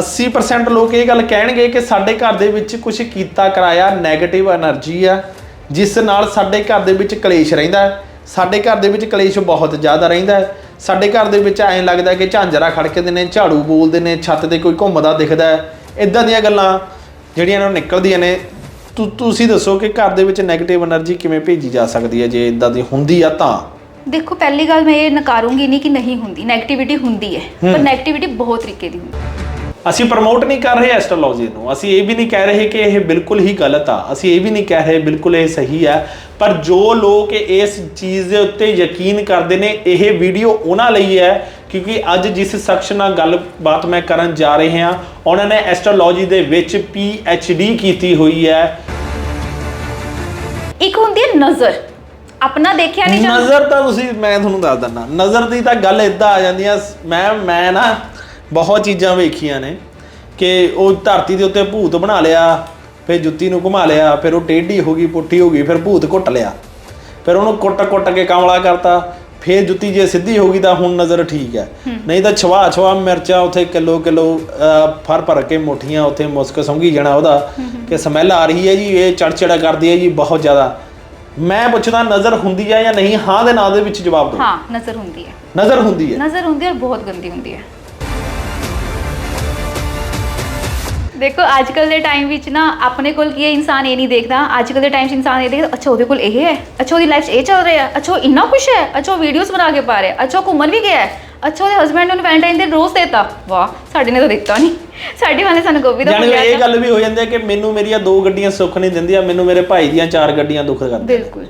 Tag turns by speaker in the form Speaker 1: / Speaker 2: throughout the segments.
Speaker 1: 80% ਲੋਕ ਇਹ ਗੱਲ ਕਹਿਣਗੇ ਕਿ ਸਾਡੇ ਘਰ ਦੇ ਵਿੱਚ ਕੁਝ ਕੀਤਾ ਕਰਾਇਆ 네ਗੇਟਿਵ એનર્ਜੀ ਆ ਜਿਸ ਨਾਲ ਸਾਡੇ ਘਰ ਦੇ ਵਿੱਚ ਕਲੇਸ਼ ਰਹਿੰਦਾ ਸਾਡੇ ਘਰ ਦੇ ਵਿੱਚ ਕਲੇਸ਼ ਬਹੁਤ ਜ਼ਿਆਦਾ ਰਹਿੰਦਾ ਸਾਡੇ ਘਰ ਦੇ ਵਿੱਚ ਐਂ ਲੱਗਦਾ ਕਿ ਝਾਂਜਰਾ ਖੜਕਦੇ ਨੇ ਝਾੜੂ ਬੋਲਦੇ ਨੇ ਛੱਤ ਤੇ ਕੋਈ ਘੁੰਮਦਾ ਦਿਖਦਾ ਹੈ। ਇਦਾਂ ਦੀਆਂ ਗੱਲਾਂ ਜਿਹੜੀਆਂ ਨੂੰ ਨਿਕਲਦੀਆਂ ਨੇ। ਤੁਸੀਂ ਦੱਸੋ ਕਿ ਘਰ ਦੇ ਵਿੱਚ 네ਗੇਟਿਵ એનર્ਜੀ ਕਿਵੇਂ ਭੇਜੀ ਜਾ ਸਕਦੀ ਹੈ? ਜੇ ਇਦਾਂ ਦੀ ਹੁੰਦੀ ਆ ਤਾਂ।
Speaker 2: ਦੇਖੋ ਪਹਿਲੀ ਗੱਲ ਮੈਂ ਇਹ ਨਕਾਰੂੰਗੀ ਨਹੀਂ ਕਿ ਨਹੀਂ ਹੁੰਦੀ। 네ਗੇਟਿਵਿਟੀ ਹੁੰਦੀ ਹੈ। ਪਰ 네ਗੇਟਿਵਿਟੀ ਬਹੁਤ ਤਰੀਕੇ ਦੀ ਹੁੰਦੀ ਹੈ।
Speaker 1: ਅਸੀਂ ਪ੍ਰਮੋਟ ਨਹੀਂ ਕਰ ਰਹੇ ਐਸਟ੍ਰੋਲੋਜੀ ਨੂੰ। ਅਸੀਂ ਇਹ ਵੀ ਨਹੀਂ ਕਹਿ ਰਹੇ ਕਿ ਇਹ ਬਿਲਕੁਲ ਹੀ ਗਲਤ ਆ। ਅਸੀਂ ਇਹ ਵੀ ਨਹੀਂ ਕਹਿ ਰਹੇ ਬਿਲਕੁਲ ਇਹ ਸਹੀ ਆ। ਪਰ ਜੋ ਲੋਕ ਇਸ ਚੀਜ਼ ਦੇ ਉੱਤੇ ਯਕੀਨ ਕਰਦੇ ਨੇ ਇਹ ਵੀਡੀਓ ਉਹਨਾਂ ਲਈ ਹੈ ਕਿਉਂਕਿ ਅੱਜ ਜਿਸ ਸ਼ਖਸ ਨਾਲ ਗੱਲਬਾਤ ਮੈਂ ਕਰਨ ਜਾ ਰਹੇ ਹਾਂ ਉਹਨਾਂ ਨੇ ਐਸਟ੍ਰੋਲੋਜੀ ਦੇ ਵਿੱਚ ਪੀ ਡੀ ਕੀਤੀ ਹੋਈ ਹੈ।
Speaker 2: ਇੱਕ ਹੁੰਦੀ ਹੈ ਨਜ਼ਰ। ਆਪਣਾ ਦੇਖਿਆ ਨਹੀਂ ਜਾਂਦਾ।
Speaker 1: ਨਜ਼ਰ ਤਾਂ ਤੁਸੀਂ ਮੈਂ ਤੁਹਾਨੂੰ ਦੱਸ ਦਿੰਦਾ। ਨਜ਼ਰ ਦੀ ਤਾਂ ਗੱਲ ਇਦਾਂ ਆ ਜਾਂਦੀ ਆ। ਮੈਂ ਮੈਂ ਨਾ ਬਹੁਤ ਚੀਜ਼ਾਂ ਵੇਖੀਆਂ ਨੇ ਕਿ ਉਹ ਧਰਤੀ ਦੇ ਉੱਤੇ ਭੂਤ ਬਣਾ ਲਿਆ ਫਿਰ ਜੁੱਤੀ ਨੂੰ ਘੁਮਾ ਲਿਆ ਫਿਰ ਉਹ ਟੇਢੀ ਹੋ ਗਈ ਪੁੱਠੀ ਹੋ ਗਈ ਫਿਰ ਭੂਤ ਕੁੱਟ ਲਿਆ। ਫਿਰ ਉਹਨੂੰ ਕੁੱਟ-ਕੁੱਟ ਕੇ ਕਮਲਾ ਕਰਤਾ ਫਿਰ ਜੁੱਤੀ ਜੇ ਸਿੱਧੀ ਹੋ ਗਈ ਤਾਂ ਹੁਣ ਨਜ਼ਰ ਠੀਕ ਹੈ। ਨਹੀਂ ਤਾਂ ਛਵਾ ਛਵਾ ਮਿਰਚਾਂ ਉੱਥੇ ਕਿਲੋ ਕਿਲੋ ਫਰ ਭਰ ਕੇ ਮੁੱਠੀਆਂ ਉੱਥੇ ਮੁਸਕ ਸੰਗੀ ਜਾਣਾ ਉਹਦਾ ਕਿ ਸਮੈਲ ਆ ਰਹੀ ਹੈ ਜੀ ਇਹ ਚੜਚੜਾ ਕਰਦੀ ਹੈ ਜੀ ਬਹੁਤ ਜ਼ਿਆਦਾ। ਮੈਂ ਪੁੱਛਦਾ ਨਜ਼ਰ ਹੁੰਦੀ ਹੈ ਜਾਂ ਨਹੀਂ ਹਾਂ ਦੇ ਨਾਂ ਦੇ ਵਿੱਚ ਜਵਾਬ ਦਿਓ।
Speaker 2: ਹਾਂ ਨਜ਼ਰ ਹੁੰਦੀ ਹੈ।
Speaker 1: ਨਜ਼ਰ ਹੁੰਦੀ ਹੈ।
Speaker 2: ਨਜ਼ਰ ਹੁੰਦੀ ਹੈ ਬਹੁਤ ਗੰਦੀ ਹੁੰਦੀ ਹੈ। ਦੇਖੋ ਅੱਜ ਕੱਲ ਦੇ ਟਾਈਮ ਵਿੱਚ ਨਾ ਆਪਣੇ ਕੋਲ ਕੀ ਹੈ ਇਨਸਾਨ ਇਹ ਨਹੀਂ ਦੇਖਦਾ। ਅੱਜ ਕੱਲ ਦੇ ਟਾਈਮ 'ਚ ਇਨਸਾਨ ਇਹ ਦੇਖਦਾ ਅੱਛਾ ਉਹਦੇ ਕੋਲ ਇਹ ਹੈ? ਅੱਛਾ ਉਹਦੀ ਲਾਈਫ 'ਚ ਇਹ ਚੱਲ ਰਿਹਾ? ਅੱਛਾ ਉਹ ਇੰਨਾ ਖੁਸ਼ ਹੈ? ਅੱਛਾ ਉਹ ਵੀਡੀਓਜ਼ ਬਣਾ ਕੇ ਪਾ ਰਿਹਾ? ਅੱਛਾ ਉਹ ਘੁੰਮਣ ਵੀ ਗਿਆ ਹੈ? ਅੱਛਾ ਉਹਦੇ ਹਸਬੰਡ ਨੇ ਵੈਲੈਂਟਾਈਨ ਦੇ ਰੋਜ਼ ਦੇਤਾ? ਵਾਹ ਸਾਡੇ ਨੇ ਤਾਂ ਦਿੱਤਾ ਨਹੀਂ ਸਾਡੇ ਵਾਲੇ ਸਾਨੂੰ ਗੋਭੀ ਦਾ ਫੁੱਲ
Speaker 1: ਇਹ ਗੱਲ ਵੀ ਹੋ ਜਾਂਦੀ ਹੈ ਕਿ ਮੈਨੂੰ ਮੇਰੀਆਂ ਦੋ ਗੱਡੀਆਂ ਸੁੱਖ ਨਹੀਂ ਦਿੰਦੀਆਂ ਮੈਨੂੰ ਮੇਰੇ ਭਾਈ ਦੀਆਂ ਚਾਰ ਗੱਡੀਆਂ ਦੁੱਖ ਕਰਦੀਆਂ।
Speaker 2: ਬਿਲਕੁਲ।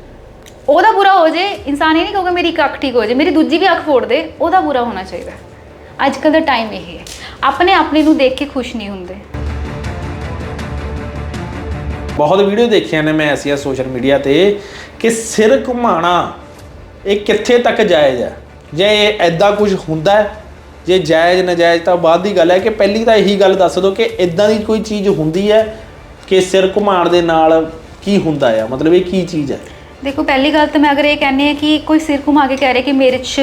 Speaker 2: ਉਹਦਾ ਬੁਰਾ ਹੋ ਜੇ ਇਨਸਾਨ ਇਹ ਨਹੀਂ ਕਹੂਗਾ ਮੇਰੀ ਇੱਕ ਅੱਖ ਠੀਕ ਹੋ ਜੇ ਮੇਰੀ ਦੂਜੀ ਵੀ ਅੱਖ ਫੋੜ ਦੇ ਉਹਦਾ ਬੁਰਾ ਹੋਣਾ ਚਾਹੀਦਾ। ਅੱਜ ਕੱਲ ਦਾ ਟਾਈਮ ਇਹ ਹੈ। ਆਪਣੇ ਆਪਣੇ ਨੂੰ ਦੇਖ ਕੇ ਖੁਸ਼ ਨਹੀਂ ਹੁੰਦੇ।
Speaker 1: ਬਹੁਤ ਵੀਡੀਓ ਦੇਖੀਆਂ ਨੇ ਮੈਂ ਐਸੀਆਂ ਸੋਸ਼ਲ ਮੀਡੀਆ ਤੇ ਕਿ ਸਿਰ ਘੁਮਾਣਾ ਇਹ ਕਿੱਥੇ ਤੱਕ ਜਾਇਜ਼ ਹੈ ਜੇ ਇਹ ਐਦਾਂ ਕੁਝ ਹੁੰਦਾ ਹੈ ਜੇ ਜਾਇਜ਼ ਨਜਾਇਜ਼ ਤਾਂ ਬਾਅਦ ਦੀ ਗੱਲ ਹੈ ਕਿ ਪਹਿਲੀ ਤਾਂ ਇਹੀ ਗੱਲ ਦੱਸ ਦਿਓ ਕਿ ਇਦਾਂ ਦੀ ਕੋਈ ਚੀਜ਼ ਹੁੰਦੀ ਹੈ ਕਿ ਸਿਰ ਘੁਮਾਉਣ ਦੇ ਨਾਲ ਕੀ ਹੁੰਦਾ ਆ? ਮਤਲਬ ਇਹ ਕੀ ਚੀਜ਼ ਹੈ
Speaker 2: ਦੇਖੋ ਪਹਿਲੀ ਗੱਲ ਤਾਂ ਮੈਂ ਅਗਰ ਇਹ ਕਹਿੰਨੀ ਹੈ ਕਿ ਕੋਈ ਸਿਰ ਘੁਮਾ ਕੇ ਕਹਿ ਰਿਹਾ ਕਿ ਮੇਰੇ 'ਚ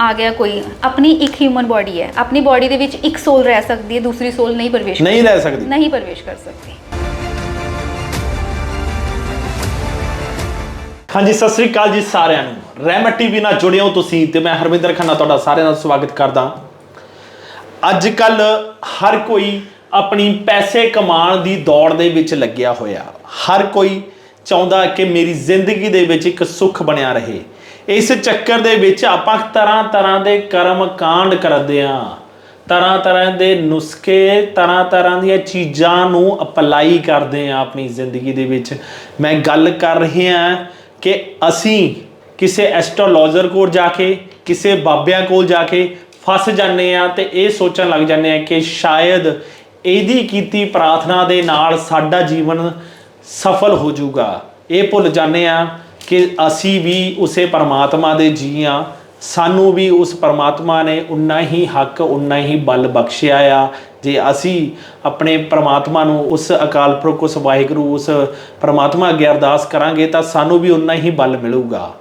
Speaker 2: ਆ ਗਿਆ ਕੋਈ ਆਪਣੀ ਇੱਕ ਹਿਊਮਨ ਬਾਡੀ ਹੈ। ਆਪਣੀ ਬਾਡੀ ਦੇ ਵਿੱਚ ਇੱਕ ਸੋਲ ਰਹਿ ਸਕਦੀ ਹੈ ਦੂਸਰੀ ਸੋਲ ਨਹੀਂ ਪ੍ਰਵੇਸ਼
Speaker 1: ਨਹੀਂ ਰਹਿ ਸਕਦੀ।
Speaker 2: ਨਹੀਂ ਪ੍ਰਵੇਸ਼ ਕਰ ਸਕਦੀ।
Speaker 1: ਹਾਂਜੀ, ਸਤਿ ਸ੍ਰੀ ਅਕਾਲ ਜੀ ਸਾਰਿਆਂ ਨੂੰ। ਰਹਿਮਤ ਟੀਵੀ ਨਾਲ ਜੁੜੇ ਹੋ ਤੁਸੀਂ ਤੇ ਮੈਂ ਹਰਮਿੰਦਰ ਖੰਨਾ ਤੁਹਾਡਾ ਸਾਰਿਆਂ ਦਾ ਸਵਾਗਤ ਕਰਦਾ। ਅੱਜ ਕੱਲ ਹਰ ਕੋਈ ਆਪਣੀ ਪੈਸੇ ਕਮਾਉਣ ਦੀ ਦੌੜ ਦੇ ਵਿੱਚ ਲੱਗਿਆ ਹੋਇਆ। ਹਰ ਕੋਈ ਚਾਹੁੰਦਾ ਕਿ ਮੇਰੀ ਜ਼ਿੰਦਗੀ ਦੇ ਵਿੱਚ ਇੱਕ ਸੁੱਖ ਬਣਿਆ ਰਹੇ। ਇਸ ਚੱਕਰ ਦੇ ਵਿੱਚ ਆਪਾਂ ਤਰ੍ਹਾਂ ਤਰ੍ਹਾਂ ਦੇ ਕਰਮ ਕਾਂਡ ਕਰਦੇ ਆਂ ਤਰ੍ਹਾਂ ਤਰ੍ਹਾਂ ਦੇ ਨੁਸਖੇ ਤਰ੍ਹਾਂ ਤਰ੍ਹਾਂ ਦੀਆਂ ਚੀਜ਼ਾਂ ਨੂੰ ਅਪਲਾਈ ਕਰਦੇ ਆਂ ਆਪਣੀ ਜ਼ਿੰਦਗੀ ਦੇ ਵਿੱਚ। ਮੈਂ ਗੱਲ ਕਰ ਰਹੀ ਰਿਹਾ ਕਿ ਅਸੀਂ ਕਿਸੇ ਐਸਟ੍ਰੋਲੋਜਰ ਕੋਲ ਜਾ ਕੇ, ਕਿਸੇ ਬਾਬਿਆਂ ਕੋਲ ਜਾ ਕੇ ਫਸ ਜਾਂਦੇ ਆ ਤੇ ਇਹ ਸੋਚਣ ਲੱਗ ਜਾਂਦੇ ਆ ਕਿ ਸ਼ਾਇਦ ਇਹਦੀ ਕੀਤੀ ਪ੍ਰਾਰਥਨਾ ਦੇ ਨਾਲ ਸਾਡਾ ਜੀਵਨ ਸਫਲ ਹੋ ਜਾਊਗਾ। ਇਹ ਭੁੱਲ ਜਾਂਦੇ ਆ ਕਿ ਅਸੀਂ ਵੀ ਉਸੇ ਪਰਮਾਤਮਾ ਦੇ ਜੀ ਆ ਸਾਨੂੰ ਵੀ ਉਸ ਪਰਮਾਤਮਾ ਨੇ ਉਨਾ ਹੀ ਹੱਕ, ਉਨਾ ਹੀ ਬਲ ਬਖਸ਼ਿਆ ਆ। ਜੇ ਅਸੀਂ ਆਪਣੇ ਪਰਮਾਤਮਾ ਨੂੰ ਉਸ ਅਕਾਲ ਪੁਰਖ, ਉਸ ਵਾਹਿਗੁਰੂ, ਉਸ ਪਰਮਾਤਮਾ ਅੱਗੇ ਅਰਦਾਸ ਕਰਾਂਗੇ ਤਾਂ ਸਾਨੂੰ ਵੀ ਉਨਾ ਹੀ ਬਲ ਮਿਲੂਗਾ।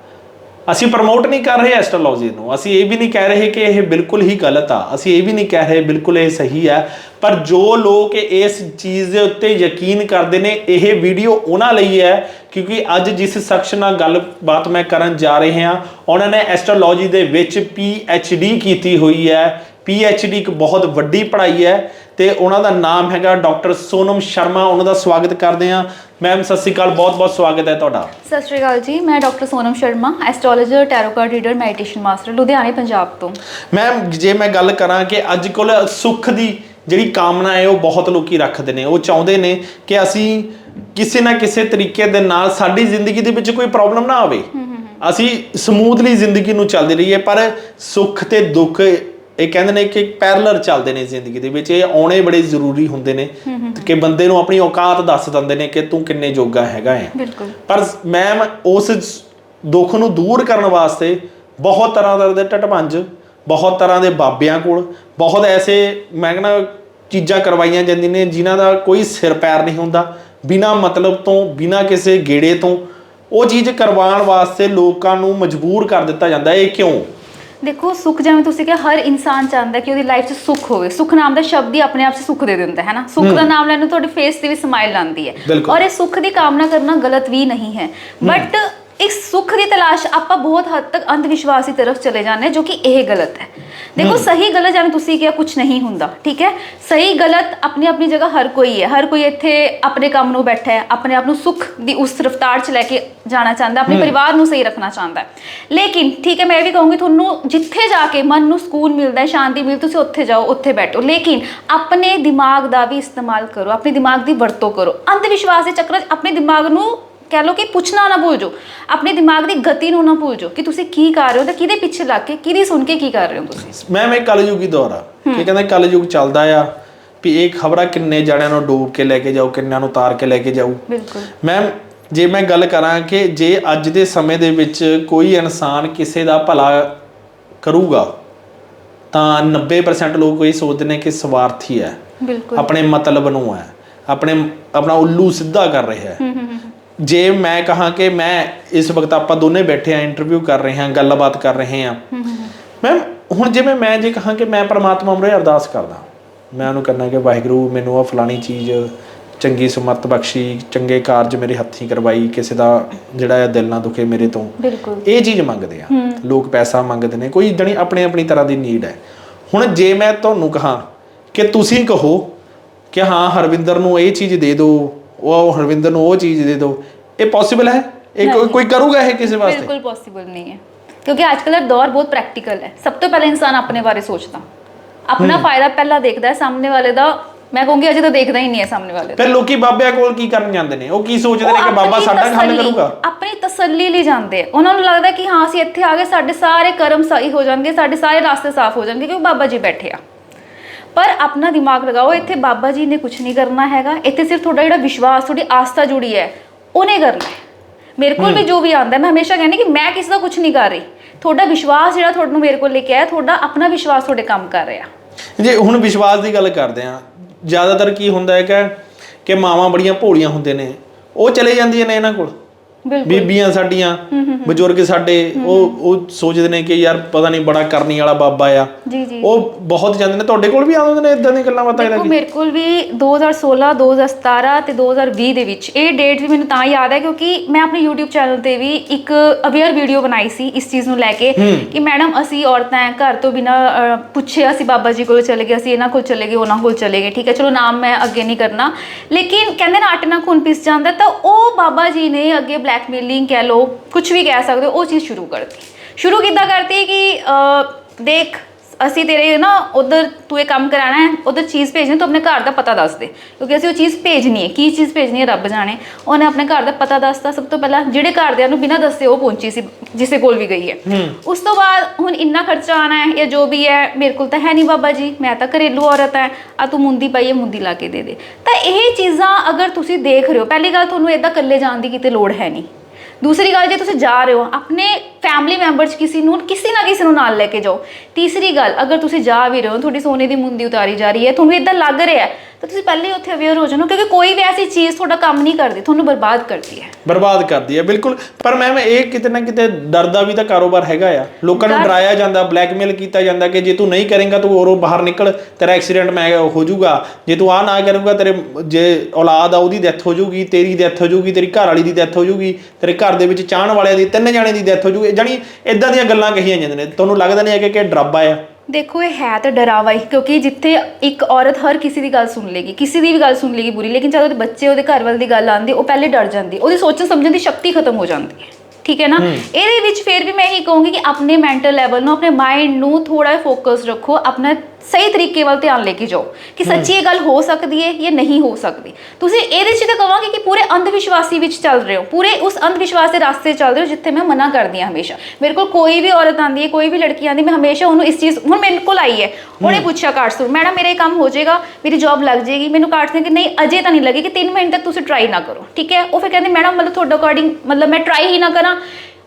Speaker 1: ਅਸੀਂ ਪ੍ਰਮੋਟ ਨਹੀਂ ਕਰ ਰਹੇ ਐਸਟ੍ਰੋਲੋਜੀ ਨੂੰ। ਅਸੀਂ ਇਹ ਵੀ ਨਹੀਂ ਕਹਿ ਰਹੇ ਕਿ ਇਹ ਬਿਲਕੁਲ ਹੀ ਗਲਤ ਆ। ਅਸੀਂ ਇਹ ਵੀ ਨਹੀਂ ਕਹਿ ਰਹੇ ਬਿਲਕੁਲ ਇਹ ਸਹੀ ਹੈ ਪਰ ਜੋ ਲੋਕ ਇਸ ਚੀਜ਼ ਦੇ ਉੱਤੇ ਯਕੀਨ ਕਰਦੇ ਨੇ, ਇਹ ਵੀਡੀਓ ਉਹਨਾਂ ਲਈ ਹੈ, ਕਿਉਂਕਿ ਅੱਜ ਜਿਸ ਸ਼ਖਸ ਨਾਲ ਗੱਲਬਾਤ ਮੈਂ ਕਰਨ ਜਾ ਰਹੇ ਹਾਂ, ਉਹਨਾਂ ਨੇ ਐਸਟ੍ਰੋਲੋਜੀ ਦੇ ਵਿੱਚ ਡੀ ਕੀਤੀ ਹੋਈ ਹੈ। ਡੀ ਇੱਕ ਬਹੁਤ ਵੱਡੀ ਪੜ੍ਹਾਈ ਹੈ ਤੇ ਉਹਨਾਂ ਦਾ ਨਾਮ ਹੈਗਾ ਡਾਕਟਰ ਸੋਨਮ ਸ਼ਰਮਾ ਉਹਨਾਂ ਦਾ ਸਵਾਗਤ ਕਰਦੇ ਹਾਂ। ਮੈਮ ਸਤਿ ਸ਼੍ਰੀ ਅਕਾਲ ਬਹੁਤ ਬਹੁਤ ਸਵਾਗਤ ਹੈ ਤੁਹਾਡਾ।
Speaker 2: ਸਤਿ ਸ਼੍ਰੀ ਅਕਾਲ ਜੀ ਮੈਂ doctor Sonam Sharma astrologer tarot card reader meditation master ਲੁਧਿਆਣੇ ਪੰਜਾਬ ਤੋਂ।
Speaker 1: ਮੈਮ ਜੇ ਮੈਂ ਗੱਲ ਕਰਾਂ ਕਿ ਅੱਜ ਕੋਲ ਸੁੱਖ ਦੀ ਜਿਹੜੀ ਕਾਮਨਾ ਹੈ ਉਹ ਬਹੁਤ ਲੋਕੀ ਰੱਖਦੇ ਨੇ। ਉਹ ਚਾਹੁੰਦੇ ਨੇ ਕਿ ਅਸੀਂ ਕਿਸੇ ਨਾ ਕਿਸੇ ਤਰੀਕੇ ਦੇ ਨਾਲ ਸਾਡੀ ਜ਼ਿੰਦਗੀ ਦੇ ਵਿੱਚ ਕੋਈ ਪ੍ਰੋਬਲਮ ਨਾ ਆਵੇ। ਅਸੀਂ ਸਮੂਥਲੀ ਜ਼ਿੰਦਗੀ ਨੂੰ ਚੱਲਦੀ ਰਹੀਏ ਪਰ ਸੁੱਖ ਤੇ ਦੁੱਖ ਇਹ ਕਹਿੰਦੇ ਨੇ ਕਿ ਪੈਰਲਰ ਚੱਲਦੇ ਨੇ ਜ਼ਿੰਦਗੀ ਦੇ ਵਿੱਚ ਇਹ ਆਉਣੇ ਬੜੇ ਜ਼ਰੂਰੀ ਹੁੰਦੇ ਨੇ ਕਿ ਬੰਦੇ ਨੂੰ ਆਪਣੀ ਔਕਾਤ ਦੱਸ ਦਿੰਦੇ ਨੇ ਕਿ ਤੂੰ ਕਿੰਨੇ ਜੋਗਾ ਹੈਗਾ ਹੈ। ਪਰ ਮੈਮ ਉਸ ਦੁੱਖ ਨੂੰ ਦੂਰ ਕਰਨ ਵਾਸਤੇ ਬਹੁਤ ਤਰ੍ਹਾਂ ਦੇ ਟਟਪੰਜ ਬਹੁਤ ਤਰ੍ਹਾਂ ਦੇ ਬਾਬਿਆਂ ਕੋਲ ਬਹੁਤ ਐਸੇ ਮੈਂ ਕਹਿੰਦਾ ਚੀਜ਼ਾਂ ਕਰਵਾਈਆਂ ਜਾਂਦੀਆਂ ਨੇ ਜਿਨ੍ਹਾਂ ਦਾ ਕੋਈ ਸਿਰ ਪੈਰ ਨਹੀਂ ਹੁੰਦਾ। ਬਿਨਾ ਮਤਲਬ ਤੋਂ ਬਿਨਾ ਕਿਸੇ ਗੇੜੇ ਤੋਂ ਉਹ ਚੀਜ਼ ਕਰਵਾਉਣ ਵਾਸਤੇ ਲੋਕਾਂ ਨੂੰ ਮਜਬੂਰ ਕਰ ਦਿੱਤਾ ਜਾਂਦਾ। ਇਹ ਕਿਉਂ?
Speaker 2: ਦੇਖੋ ਸੁੱਖ ਜਿਵੇਂ ਤੁਸੀਂ ਕਿਹਾ ਹਰ ਇਨਸਾਨ ਚਾਹੁੰਦਾ ਕਿ ਉਹਦੀ ਲਾਈਫ 'ਚ ਸੁੱਖ ਹੋਵੇ। ਸੁੱਖ ਨਾਮ ਦਾ ਸ਼ਬਦ ਹੀ ਆਪਣੇ ਆਪ 'ਚ ਸੁੱਖ ਦੇ ਦਿੰਦਾ ਹੈ ਨਾ? ਸੁੱਖ ਦਾ ਨਾਮ ਲੈਣ ਨੂੰ ਤੁਹਾਡੇ ਫੇਸ ਤੇ ਵੀ ਸਮਾਈਲ ਆਉਂਦੀ ਹੈ। ਔਰ ਇਹ ਸੁੱਖ ਦੀ ਕਾਮਨਾ ਕਰਨਾ ਗਲਤ ਵੀ ਨਹੀਂ ਹੈ। ਬਟ ਇਸ ਸੁੱਖ ਦੀ ਤਲਾਸ਼ ਆਪਾਂ ਬਹੁਤ ਹੱਦ ਤੱਕ ਅੰਧ ਵਿਸ਼ਵਾਸ ਦੀ ਤਰਫ ਚਲੇ ਜਾਂਦੇ ਹਾਂ, ਜੋ ਕਿ ਇਹ ਗਲਤ ਹੈ। ਦੇਖੋ ਸਹੀ ਗਲਤ ਜਿਵੇਂ ਤੁਸੀਂ ਕਿਹਾ ਕੁਝ ਨਹੀਂ ਹੁੰਦਾ ਠੀਕ ਹੈ? ਸਹੀ ਗਲਤ ਆਪਣੀ ਆਪਣੀ ਜਗ੍ਹਾ ਹਰ ਕੋਈ ਹੈ। ਹਰ ਕੋਈ ਇੱਥੇ ਆਪਣੇ ਕੰਮ ਨੂੰ ਬੈਠਾ ਹੈ ਆਪਣੇ ਆਪ ਨੂੰ ਸੁੱਖ ਦੀ ਉਸ ਰਫਤਾਰ 'ਚ ਲੈ ਕੇ ਜਾਣਾ ਚਾਹੁੰਦਾ ਆਪਣੇ ਪਰਿਵਾਰ ਨੂੰ ਸਹੀ ਰੱਖਣਾ ਚਾਹੁੰਦਾ ਹੈ। ਲੇਕਿਨ ਠੀਕ ਹੈ ਮੈਂ ਇਹ ਵੀ ਕਹੂੰਗੀ ਤੁਹਾਨੂੰ ਜਿੱਥੇ ਜਾ ਕੇ ਮਨ ਨੂੰ ਸਕੂਨ ਮਿਲਦਾ ਹੈ ਸ਼ਾਂਤੀ ਮਿਲਦੀ ਤੁਸੀਂ ਉੱਥੇ ਜਾਓ ਉੱਥੇ ਬੈਠੋ। ਲੇਕਿਨ ਆਪਣੇ ਦਿਮਾਗ ਦਾ ਵੀ ਇਸਤੇਮਾਲ ਕਰੋ ਆਪਣੇ ਦਿਮਾਗ ਦੀ ਵਰਤੋਂ ਕਰੋ। ਅੰਧ ਵਿਸ਼ਵਾਸ ਦੇ ਚੱਕਰਾਂ 'ਚ ਆਪਣੇ ਦਿਮਾਗ ਨੂੰ ਕਹਿ ਲਓ ਕਿ ਪੁੱਛਣਾ ਨਾ ਭੁੱਲ ਜਾਓ। ਆਪਣੇ ਦਿਮਾਗ ਦੀ ਗਤੀ ਨੂੰ ਨਾ ਭੁੱਲ ਜਾਓ ਕਿ ਤੁਸੀਂ ਕੀ ਕਰ ਰਹੇ ਹੋ ਤੇ ਕਿਹਦੇ ਪਿੱਛੇ ਲੱਗ ਕੇ ਕਿਹਦੀ ਸੁਣ ਕੇ ਕੀ ਕਰ ਰਹੇ ਹੋ ਤੁਸੀਂ?
Speaker 1: ਮੈਮ ਇਹ ਕਲਯੁਗੀ ਦੌਰ ਆ ਕੀ ਕਹਿੰਦਾ ਕਲਯੁਗ ਚੱਲਦਾ ਆ ਵੀ ਇਹ ਖਬਰਾਂ ਕਿੰਨੇ ਜਣਿਆਂ ਨੂੰ ਡੋਬ ਕੇ ਲੈ ਕੇ ਜਾਊ ਕਿੰਨਿਆਂ ਨੂੰ ਤਾਰ ਕੇ ਲੈ ਕੇ ਜਾਊ।
Speaker 2: ਬਿਲਕੁਲ।
Speaker 1: ਮੈਮ ਜੇ ਮੈਂ ਗੱਲ ਕਰਾਂ ਕਿ ਜੇ ਅੱਜ ਦੇ ਸਮੇਂ ਦੇ ਵਿੱਚ ਕੋਈ ਇਨਸਾਨ ਕਿਸੇ ਦਾ ਭਲਾ ਕਰੂਗਾ ਤਾਂ 90% ਲੋਕ ਇਹ ਸੋਚਦੇ ਨੇ ਕਿ ਸਵਾਰਥੀ ਹੈ।
Speaker 2: ਬਿਲਕੁਲ।
Speaker 1: ਆਪਣੇ ਮਤਲਬ ਨੂੰ ਹੈ। ਆਪਣੇ ਆਪਣਾ ਉੱਲੂ ਸਿੱਧਾ ਕਰ ਰਿਹਾ ਹੂੰ। ਜੇ ਮੈਂ ਕਹਾਂ ਕਿ ਮੈਂ ਇਸ ਵਕਤ ਆਪਾਂ ਦੋਨੇ ਬੈਠੇ ਆ ਇੰਟਰਵਿਊ ਕਰ ਰਹੇ ਹਾਂ ਗੱਲਬਾਤ ਕਰ ਰਹੇ ਹਾਂ। ਮੈਮ ਹੁਣ ਜਿਵੇਂ ਮੈਂ ਜੇ ਕਹਾਂ ਕਿ ਮੈਂ ਪਰਮਾਤਮਾ ਮੂਹਰੇ ਅਰਦਾਸ ਕਰਦਾ ਮੈਂ ਉਹਨੂੰ ਕਰਨਾ ਕਿ ਵਾਹਿਗੁਰੂ ਮੈਨੂੰ ਉਹ ਫਲਾਣੀ ਚੀਜ਼ ਚੰਗੀ ਸਮਰਥ ਬਖਸ਼ੀ ਚੰਗੇ ਕਾਰਜ ਮੇਰੇ ਹੱਥੀਂ ਕਰਵਾਈ ਕਿਸੇ ਦਾ ਜਿਹੜਾ ਹੈ ਦਿਲ ਨਾ ਦੁਖੇ ਮੇਰੇ ਤੋਂ। ਇਹ ਚੀਜ਼ ਮੰਗਦੇ ਆ। ਲੋਕ ਪੈਸਾ ਮੰਗਦੇ ਨੇ ਕੋਈ ਜਣੀ ਆਪਣੀ ਆਪਣੀ ਤਰ੍ਹਾਂ ਦੀ ਨੀਡ ਹੈ। ਹੁਣ ਜੇ ਮੈਂ ਤੁਹਾਨੂੰ ਕਹਾਂ ਕਿ ਤੁਸੀਂ ਕਹੋ ਕਿ ਹਾਂ ਹਰਵਿੰਦਰ ਨੂੰ ਇਹ ਚੀਜ਼ ਦੇ ਦਿਓ ਉਹ ਹਰਵਿੰਦਰ ਨੂੰ ਉਹ ਚੀਜ਼ ਦੇ ਦਿਓ। ਇਹ ਪੋਸੀਬਲ ਹੈ? ਇਹ ਕੋਈ- ਕੋਈ ਕਰੂਗਾ ਇਹ ਕਿਸੇ ਵਾਸਤੇ?
Speaker 2: ਬਿਲਕੁਲ ਪੋਸੀਬਲ ਨਹੀਂ ਹੈ। ਕਿਉਂਕਿ ਅੱਜ ਕੱਲ੍ਹ ਦਾ ਦੌਰ ਬਹੁਤ ਪ੍ਰੈਕਟੀਕਲ ਹੈ। ਸਭ ਤੋਂ ਪਹਿਲਾਂ ਇਨਸਾਨ ਆਪਣੇ ਬਾਰੇ ਸੋਚਦਾ। ਆਪਣਾ ਫਾਇਦਾ ਪਹਿਲਾਂ ਦੇਖਦਾ ਹੈ ਸਾਹਮਣੇ ਵਾਲੇ ਦਾ ਮੈਂ ਕਹੂੰਗੀ ਅਜੇ ਤਾਂ ਦੇਖਦਾ ਹੀ ਨਹੀਂ ਹੈ ਸਾਹਮਣੇ ਵਾਲੇ ਦਾ।
Speaker 1: ਫਿਰ ਲੋਕੀ ਬਾਬਿਆਂ ਕੋਲ ਕੀ ਕਰਨ ਜਾਂਦੇ ਨੇ? ਉਹ ਕੀ ਸੋਚਦੇ ਨੇ ਕਿ ਬਾਬਾ ਸਾਡਾ
Speaker 2: ਤਸੱਲੀ-
Speaker 1: ਕਰੂਗਾ?
Speaker 2: ਆਪਣੀ ਤਸੱਲੀ ਲਈ ਜਾਂਦੇ ਆ। ਉਹਨਾਂ ਨੂੰ ਲੱਗਦਾ ਕਿ ਹਾਂ ਅਸੀਂ ਇੱਥੇ ਆ ਗਏ ਸਾਡੇ ਸਾਰੇ ਕਰਮ ਸਹੀ ਹੋ ਜਾਣਗੇ ਸਾਡੇ ਸਾਰੇ ਰਾਸਤੇ ਸਾਫ਼ ਹੋ ਜਾਣਗੇ ਕਿਉਂਕਿ ਬਾਬਾ ਜੀ ਬੈਠੇ ਆ। ਪਰ ਆਪਣਾ ਦਿਮਾਗ ਲਗਾਓ ਇੱਥੇ ਬਾਬਾ ਜੀ ਨੇ ਕੁਝ ਨਹੀਂ ਕਰਨਾ ਹੈਗਾ। ਇੱਥੇ ਸਿਰਫ ਤੁਹਾਡਾ ਜਿਹੜਾ ਵਿਸ਼ਵਾਸ ਤੁਹਾਡੀ ਆਸਥਾ ਜੁੜੀ ਹੈ ਉਹਨੇ ਕਰਨਾ ਹੈ। ਮੇਰੇ ਕੋਲ ਵੀ ਜੋ ਵੀ ਆਉਂਦਾ ਮੈਂ ਹਮੇਸ਼ਾ ਕਹਿੰਦੀ ਕਿ ਮੈਂ ਕਿਸੇ ਦਾ ਕੁਝ ਨਹੀਂ ਕਰ ਰਹੀ। ਤੁਹਾਡਾ ਵਿਸ਼ਵਾਸ ਜਿਹੜਾ ਤੁਹਾਨੂੰ ਮੇਰੇ ਕੋਲ ਲੈ ਕੇ ਆਇਆ ਤੁਹਾਡਾ ਆਪਣਾ ਵਿਸ਼ਵਾਸ ਤੁਹਾਡੇ ਕੰਮ ਕਰ ਰਿਹਾ।
Speaker 1: ਜੇ ਹੁਣ ਵਿਸ਼ਵਾਸ ਦੀ ਗੱਲ ਕਰਦੇ ਆ ਜ਼ਿਆਦਾਤਰ ਕੀ ਹੁੰਦਾ ਹੈ ਕਿ ਕਿ ਮਾਵਾਂ ਬੜੀਆਂ ਭੋਲੀਆਂ ਹੁੰਦੇ ਨੇ। ਉਹ ਚਲੇ ਜਾਂਦੀਆਂ ਨੇ ਇਹਨਾਂ ਕੋਲ। ਬੀਬੀਆਂ ਸਾਡੀਆਂ ਬਜ਼ੁਰਗ ਸਾਡੇ ਉਹ ਉਹ ਸੋਚਦੇ ਨੇ ਕਿ ਯਾਰ ਪਤਾ ਨਹੀਂ ਬੜਾ ਕਰਨੀ ਵਾਲਾ ਬਾਬਾ ਆ।
Speaker 2: ਜੀ ਜੀ।
Speaker 1: ਉਹ ਬਹੁਤ ਜਾਂਦੇ ਨੇ ਤੁਹਾਡੇ ਕੋਲ ਵੀ ਆਉਂਦੇ ਨੇ ਇਦਾਂ ਦੀਆਂ ਗੱਲਾਂ ਬਾਤਾਂ
Speaker 2: ਦੇਖੋ ਮੇਰੇ ਕੋਲ ਵੀ 2016 2017 ਤੇ 2020 ਦੇ ਵਿੱਚ ਇਹ ਡੇਟ ਵੀ ਮੈਨੂੰ ਤਾਂ ਯਾਦ ਹੈ ਕਿਉਂਕਿ ਮੈਂ ਆਪਣੇ YouTube ਚੈਨਲ ਤੇ ਵੀ ਇੱਕ ਅਵੇਅਰ ਵੀਡੀਓ ਬਣਾਈ ਸੀ ਇਸ ਚੀਜ਼ ਨੂੰ ਲੈ ਕੇ ਕਿ ਮੈਡਮ ਅਸੀਂ ਔਰਤਾਂ ਘਰ ਤੋਂ ਬਿਨਾ ਪੁੱਛੇ ਅਸੀਂ ਬਾਬਾ ਜੀ ਕੋਲ ਚਲੇ ਗਏ ਅਸੀਂ ਇਹਨਾਂ ਕੋਲ ਚਲੇ ਗਏ ਉਹਨਾਂ ਕੋਲ ਚਲੇ ਗਏ। ਠੀਕ ਹੈ ਚਲੋ ਨਾਮ ਮੈਂ ਅੱਗੇ ਨਹੀਂ ਕਰਨਾ। ਲੇਕਿਨ ਕਹਿੰਦੇ ਨਾ ਆਟੇ ਨਾਲ ਖੂਨ ਪਿਸ ਜਾਂਦਾ ਤਾਂ ਉਹ ਬਾਬਾ ਜੀ ਨੇ ਅੱਗੇ ਬਲੈਕਮੇਲਿੰਗ ਕਹਿ ਲੋ ਕੁਝ ਵੀ ਕਹਿ ਸਕਦੇ ਹੋ ਉਹ ਚੀਜ਼ ਸ਼ੁਰੂ ਕਰਤੀ। ਸ਼ੁਰੂ ਕਿੱਦਾਂ ਕਰਤੀ ਕਿ ਅਹ, ਦੇਖ ਅਸੀਂ ਤੇਰੇ ਨਾ ਉਧਰ ਤੂੰ ਇਹ ਕੰਮ ਕਰਾਣਾ ਹੈ ਉਧਰ ਚੀਜ਼ ਭੇਜਣੀ ਤੂੰ ਆਪਣੇ ਘਰ ਦਾ ਪਤਾ ਦੱਸ ਦੇ। ਕਿਉਂਕਿ ਅਸੀਂ ਉਹ ਚੀਜ਼ ਭੇਜਣੀ ਹੈ। ਕੀ ਚੀਜ਼ ਭੇਜਣੀ ਹੈ? ਰੱਬ ਜਾਣੇ। ਉਹਨੇ ਆਪਣੇ ਘਰ ਦਾ ਪਤਾ ਦੱਸਤਾ ਸਭ ਤੋਂ ਪਹਿਲਾਂ ਜਿਹੜੇ ਘਰਦਿਆਂ ਨੂੰ ਬਿਨਾਂ ਦੱਸੇ ਉਹ ਪਹੁੰਚੀ ਸੀ ਜਿਸੇ ਕੋਲ ਵੀ ਗਈ ਹੈ। ਉਸ ਤੋਂ ਬਾਅਦ ਹੁਣ ਇੰਨਾ ਖਰਚਾ ਆਣਾ ਹੈ ਜਾਂ ਜੋ ਵੀ ਹੈ ਮੇਰੇ ਕੋਲ ਤਾਂ ਹੈ ਨਹੀਂ ਬਾਬਾ ਜੀ। ਮੈਂ ਤਾਂ ਘਰੇਲੂ ਔਰਤ ਹੈ। ਆ ਤੂੰ ਮੁੰਦੀ ਪਾਈ ਹੈ ਮੁੰਦੀ ਲਾ ਕੇ ਦੇ ਦੇ। ਤਾਂ ਇਹ ਚੀਜ਼ਾਂ ਅਗਰ ਤੁਸੀਂ ਦੇਖ ਰਹੇ ਹੋ ਪਹਿਲੀ ਗੱਲ ਤੁਹਾਨੂੰ ਇਦਾਂ ਇਕੱਲੇ ਜਾਣ ਦੀ ਕਿਤੇ ਲੋੜ ਹੈ ਨਹੀਂ। ਦੂਸਰੀ ਗੱਲ ਜੇ ਤੁਸੀਂ ਜਾ ਰਹੇ ਹੋ ਆਪਣੇ ਫੈਮਿਲੀ ਮੈਂਬਰ ਚ ਕਿਸੇ ਨੂੰ ਕਿਸੇ ਨਾ ਕਿਸੇ ਨੂੰ ਨਾਲ ਲੈ ਕੇ ਜਾਓ। ਤੀਸਰੀ ਗੱਲ ਅਗਰ ਤੁਸੀਂ ਜਾ ਵੀ ਰਹੇ ਹੋ ਤੁਹਾਡੀ ਸੋਨੇ ਦੀ ਮੁੰਦੀ ਉਤਾਰੀ ਜਾ ਰਹੀ ਹੈ ਤੁਹਾਨੂੰ ਇਦਾਂ ਲੱਗ ਰਿਹਾ ਹੈ ਤਾਂ ਤੁਸੀਂ ਪਹਿਲੇ ਹੀ ਉੱਥੇ ਅਵੇਅਰ ਹੋ ਜਾਓ ਕਿਉਂਕਿ ਕੋਈ ਵੀ ਐਸੀ ਚੀਜ਼ ਤੁਹਾਡਾ ਕੰਮ ਨਹੀਂ ਕਰਦੀ ਤੁਹਾਨੂੰ ਬਰਬਾਦ ਕਰਦੀ ਹੈ।
Speaker 1: ਬਰਬਾਦ ਕਰਦੀ ਹੈ ਬਿਲਕੁਲ। ਪਰ ਮੈਮ ਇਹ ਕਿਤੇ ਨਾ ਕਿਤੇ ਡਰ ਦਾ ਵੀ ਤਾਂ ਕਾਰੋਬਾਰ ਹੈਗਾ ਆ। ਲੋਕਾਂ ਨੂੰ
Speaker 2: ਡਰ-
Speaker 1: ਡਰਾਇਆ ਜਾਂਦਾ ਬਲੈਕਮੇਲ ਕੀਤਾ ਜਾਂਦਾ ਕਿ ਜੇ ਤੂੰ ਨਹੀਂ ਕਰੇਂਗਾ ਤੂੰ ਔਰੋਂ ਬਾਹਰ ਨਿਕਲ ਤੇਰਾ ਐਕਸੀਡੈਂਟ ਮੈਂ ਹੋ ਜਾਊਗਾ ਜੇ ਤੂੰ ਆ ਨਾ ਕਰੂਗਾ ਤੇਰੇ ਜੇ ਔਲਾਦ ਆ ਉਹਦੀ ਡੈਥ ਹੋ ਜਾਊਗੀ ਤੇਰੀ ਡੈਥ ਹੋ ਜਾਊਗੀ ਤੇਰੀ ਘਰ ਵਾਲੀ ਦੀ ਡੈਥ ਹੋ ਜਾਊਗੀ ਤੇਰੇ ਘਰ ਦੇ ਵਿੱਚ ਚਾਹਣ ਵਾਲਿਆਂ ਦੀ, ਤਿੰਨ ਜਾਣੇ ਦੀ ਡੈਥ ਹੋ ਜਾਊਗੀ ਜਾਨੀ ਇਦਾਂ ਦੀਆਂ ਗੱਲਾਂ ਕਹੀਆਂ ਜਾਂਦੀਆਂ ਨੇ। ਤੁਹਾਨੂੰ ਲੱਗਦਾ ਨਹੀਂ ਹੈ ਕਿ ਇਹ ਡਰਾਬਾ ਆ?
Speaker 2: ਦੇਖੋ, ਇਹ ਹੈ ਤਾਂ ਡਰਾਵਾ ਹੀ, ਕਿਉਂਕਿ ਜਿੱਥੇ ਇੱਕ ਔਰਤ ਹਰ ਕਿਸੇ ਦੀ ਗੱਲ ਸੁਣ ਲੇਗੀ, ਕਿਸੇ ਦੀ ਵੀ ਗੱਲ ਸੁਣ ਲੇਗੀ ਬੁਰੀ, ਲੇਕਿਨ ਜਦੋਂ ਉਹਦੇ ਬੱਚੇ ਉਹਦੇ ਘਰ ਵਾਲ ਦੀ ਗੱਲ ਆਉਂਦੀ, ਉਹ ਪਹਿਲੇ ਡਰ ਜਾਂਦੀ, ਉਹਦੀ ਸੋਚਣ ਸਮਝਣ ਦੀ ਸ਼ਕਤੀ ਖਤਮ ਹੋ ਜਾਂਦੀ ਹੈ। ਠੀਕ ਹੈ ਨਾ? ਇਹਦੇ ਵਿੱਚ ਫਿਰ ਵੀ ਮੈਂ ਇਹੀ ਕਹੂੰਗੀ ਕਿ ਆਪਣੇ ਮੈਂਟਲ ਲੈਵਲ ਨੂੰ ਆਪਣੇ ਮਾਈਂਡ ਨੂੰ ਥੋੜਾ ਫੋਕਸ ਰੱਖੋ ਆਪਣਾ ਸਹੀ ਤਰੀਕੇ ਵੱਲ ਧਿਆਨ ਲੈ ਕੇ ਜਾਓ ਕਿ ਸੱਚੀ ਇਹ ਗੱਲ ਹੋ ਸਕਦੀ ਹੈ ਜਾਂ ਨਹੀਂ ਹੋ ਸਕਦੀ। ਤੁਸੀਂ ਇਹਦੇ 'ਚ ਤਾਂ ਕਹਾਂਗੇ ਕਿ ਪੂਰੇ ਅੰਧ ਵਿਸ਼ਵਾਸੀ ਵਿੱਚ ਚੱਲ ਰਹੇ ਹੋ ਪੂਰੇ ਉਸ ਅੰਧ ਵਿਸ਼ਵਾਸ ਦੇ ਰਾਸਤੇ ਚੱਲ ਰਹੇ ਹੋ ਜਿੱਥੇ ਮੈਂ ਮਨਾ ਕਰਦੀ ਹਾਂ ਹਮੇਸ਼ਾ। ਮੇਰੇ ਕੋਲ ਕੋਈ ਵੀ ਔਰਤ ਆਂਦੀ ਹੈ ਕੋਈ ਵੀ ਲੜਕੀ ਆਂਦੀ ਮੈਂ ਹਮੇਸ਼ਾ ਉਹਨੂੰ ਇਸ ਚੀਜ਼ ਹੁਣ ਮੇਰੇ ਕੋਲ ਆਈ ਹੈ ਉਹਨੇ ਪੁੱਛਿਆ ਕਾਰਡ ਸੂ ਮੈਡਮ ਮੇਰਾ ਇਹ ਕੰਮ ਹੋ ਜਾਏਗਾ ਮੇਰੀ ਜੌਬ ਲੱਗ ਜਾਏਗੀ ਮੈਨੂੰ ਕਾਰਡ ਸੀ ਕਿ ਨਹੀਂ ਅਜੇ ਤਾਂ ਨਹੀਂ ਲੱਗੀ ਕਿ 3 ਮਹੀਨੇ ਤੱਕ ਤੁਸੀਂ ਟਰਾਈ ਨਾ ਕਰੋ। ਠੀਕ ਹੈ? ਉਹ ਫਿਰ ਕਹਿੰਦੇ ਮੈਡਮ ਮਤਲਬ ਤੁਹਾਡੇ ਅਕੋਰਡਿੰਗ ਮਤਲਬ ਮੈਂ ਟਰਾਈ ਹੀ ਨਾ ਕਰਾਂ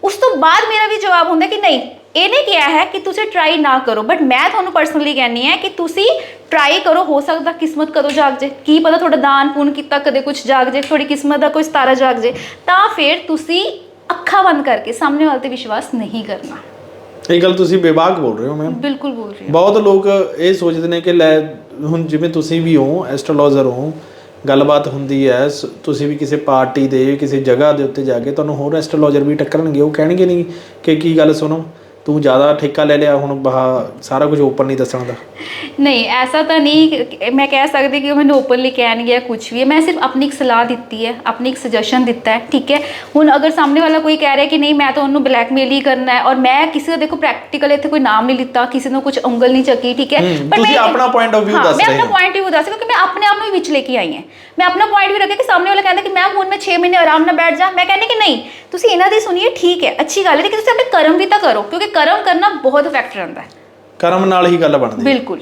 Speaker 2: ਉਸ ਤੋਂ ਬਾਅਦ ਮੇਰਾ ਵੀ ਜਵਾਬ ਹੁੰਦਾ ਕਿ ਨਹੀਂ ਇਹਨੇ ਕਿਹਾ ਹੈ ਕਿ ਤੁਸੀਂ ਟਰਾਈ ਨਾ ਕਰੋ ਬਟ ਮੈਂ ਤੁਹਾਨੂੰ ਪਰਸਨਲੀ ਕਹਿੰਨੀ ਹੈ ਕਿ ਤੁਸੀਂ ਟਰਾਈ ਕਰੋ ਹੋ ਸਕਦਾ ਕਿਸਮਤ ਕਦੋਂ ਜਾਗ ਜੇ ਕੀ ਪਤਾ ਤੁਹਾਡਾ ਦਾਨ ਪੁੰਨ ਕੀਤਾ ਕਦੇ ਕੁਝ ਜਾਗ ਜੇ ਤੁਹਾਡੀ ਕਿਸਮਤ ਦਾ ਕੋਈ ਸਤਾਰਾ ਜਾਗ ਜੇ ਤਾਂ ਫਿਰ ਤੁਸੀਂ ਅੱਖਾਂ ਬੰਦ ਕਰਕੇ ਸਾਹਮਣੇ ਵਾਲੇ ਤੇ ਵਿਸ਼ਵਾਸ ਨਹੀਂ ਕਰਨਾ।
Speaker 1: ਇਹ ਗੱਲ ਤੁਸੀਂ ਬੇਬਾਕ ਬੋਲ ਰਹੇ ਹੋ ਮੈਮ
Speaker 2: ਬਿਲਕੁਲ ਬੋਲ ਰਹੀ ਹਾਂ।
Speaker 1: ਬਹੁਤ ਲੋਕ ਇਹ ਸੋਚਦੇ ਨੇ ਕਿ ਲੈ ਹੁਣ ਜਿਵੇਂ ਤੁਸੀਂ ਵੀ ਹੋ ਐਸਟ੍ਰੋਲੋਜਰ ਹੋ ਗੱਲਬਾਤ ਹੁੰਦੀ ਹੈ, ਸ- ਤੁਸੀਂ ਵੀ ਕਿਸੇ ਪਾਰਟੀ ਦੇ, ਕਿਸੇ ਜਗ੍ਹਾ ਦੇ ਉੱਤੇ ਜਾ ਕੇ ਤੁਹਾਨੂੰ ਹੋਰ ਐਸਟ੍ਰੋਲੋਜਰ ਵੀ ਟੱਕਰਨਗੇ, ਉਹ ਕਹਿਣਗੇ ਨਹੀਂ ਕਿ ਕੀ ਗੱਲ ਸੁਣੋ। ਤੂੰ ਜ਼ਿਆਦਾ ਠੇਕਾ ਲੈ ਲਿਆ ਹੁਣ ਬਾਹ ਸਾਰਾ ਕੁਝ ਓਪਨ ਨਹੀਂ ਦੱਸਣ ਦਾ।
Speaker 2: ਨਹੀਂ ਐਸਾ ਤਾਂ ਨਹੀਂ ਕਿ- ਮੈਂ ਕਹਿ ਸਕਦੀ ਕਿ ਉਹ ਮੈਨੂੰ ਓਪਨਲੀ ਕਹਿਣਗੇ ਜਾਂ ਕੁਝ ਵੀ ਮੈਂ ਸਿਰਫ ਆਪਣੀ ਇੱਕ ਸਲਾਹ ਦਿੱਤੀ ਹੈ ਆਪਣੀ ਇੱਕ ਸੁਜੈਸ਼ਨ ਦਿੱਤਾ ਹੈ ਠੀਕ ਹੈ? ਹੁਣ ਅਗਰ ਸਾਹਮਣੇ ਵਾਲਾ ਕੋਈ ਕਹਿ ਰਿਹਾ ਕਿ ਨਹੀਂ ਮੈਂ ਤਾਂ ਉਹਨੂੰ ਬਲੈਕਮੇਲ ਹੀ ਕਰਨਾ ਹੈ ਔਰ ਮੈਂ ਕਿਸੇ ਦਾ ਦੇਖੋ ਪ੍ਰੈਕਟੀਕਲ ਇੱਥੇ ਕੋਈ ਨਾਮ ਨਹੀਂ ਲਿੱਤਾ ਕਿਸੇ ਨੂੰ ਕੁਝ ਉਂਗਲ ਨਹੀਂ ਚੱਕੀ ਠੀਕ ਹੈ?
Speaker 1: ਹੂੰ, ਤੁਸੀਂ ਆਪਣਾ point of view
Speaker 2: ਹਾਂ,
Speaker 1: ਦੱਸ
Speaker 2: ਮੈਂ
Speaker 1: ਰਹੇ
Speaker 2: ਆਪਣਾ
Speaker 1: ਹੋ।
Speaker 2: ਪੁਆਇੰਟ ਆਫ ਦੱਸ ਰਹੀ ਹਾਂ ਕਿਉਂਕਿ ਮੈਂ ਆਪਣੇ ਆਪ ਨੂੰ ਵੀ ਵਿੱਚ ਲੈ ਕੇ ਆਈ ਹਾਂ। ਮੈਂ ਆਪਣਾ ਪੁਆਇੰਟ ਵੀ ਰੱਖਿਆ ਕਿ ਸਾਹਮਣੇ ਵਾਲਾ ਕਹਿੰਦਾ ਕਿ ਮੈਂ ਹੁਣ ਮੈਂ 6 ਮਹੀਨੇ ਆਰਾਮ ਨਾਲ ਬੈਠ ਜਾ। ਮੈਂ ਕਹਿੰਦੀ ਕਿ ਨਹੀਂ ਤੁਸੀਂ ਇਹਨਾਂ ਦੀ ਸੁਣੀਏ ਠੀਕ ਹੈ ਅੱਛੀ ਗੱਲ ਹੈ ਲੇਕਿਨ ਤੁਸੀਂ ਆਪਣੇ ਕਰਮ ਵੀ ਤਾਂ ਕਰੋ ਕਿਉਂਕਿ ਕਰਮ ਕਰਨਾ ਬਹੁਤ ਇਫੈਕਟ ਰਹਿੰਦਾ ਹੈ।
Speaker 1: ਕਰਮ ਨਾਲ ਹੀ ਗੱਲ ਬਣਦੀ ਹੈ।
Speaker 2: ਬਿਲਕੁਲ।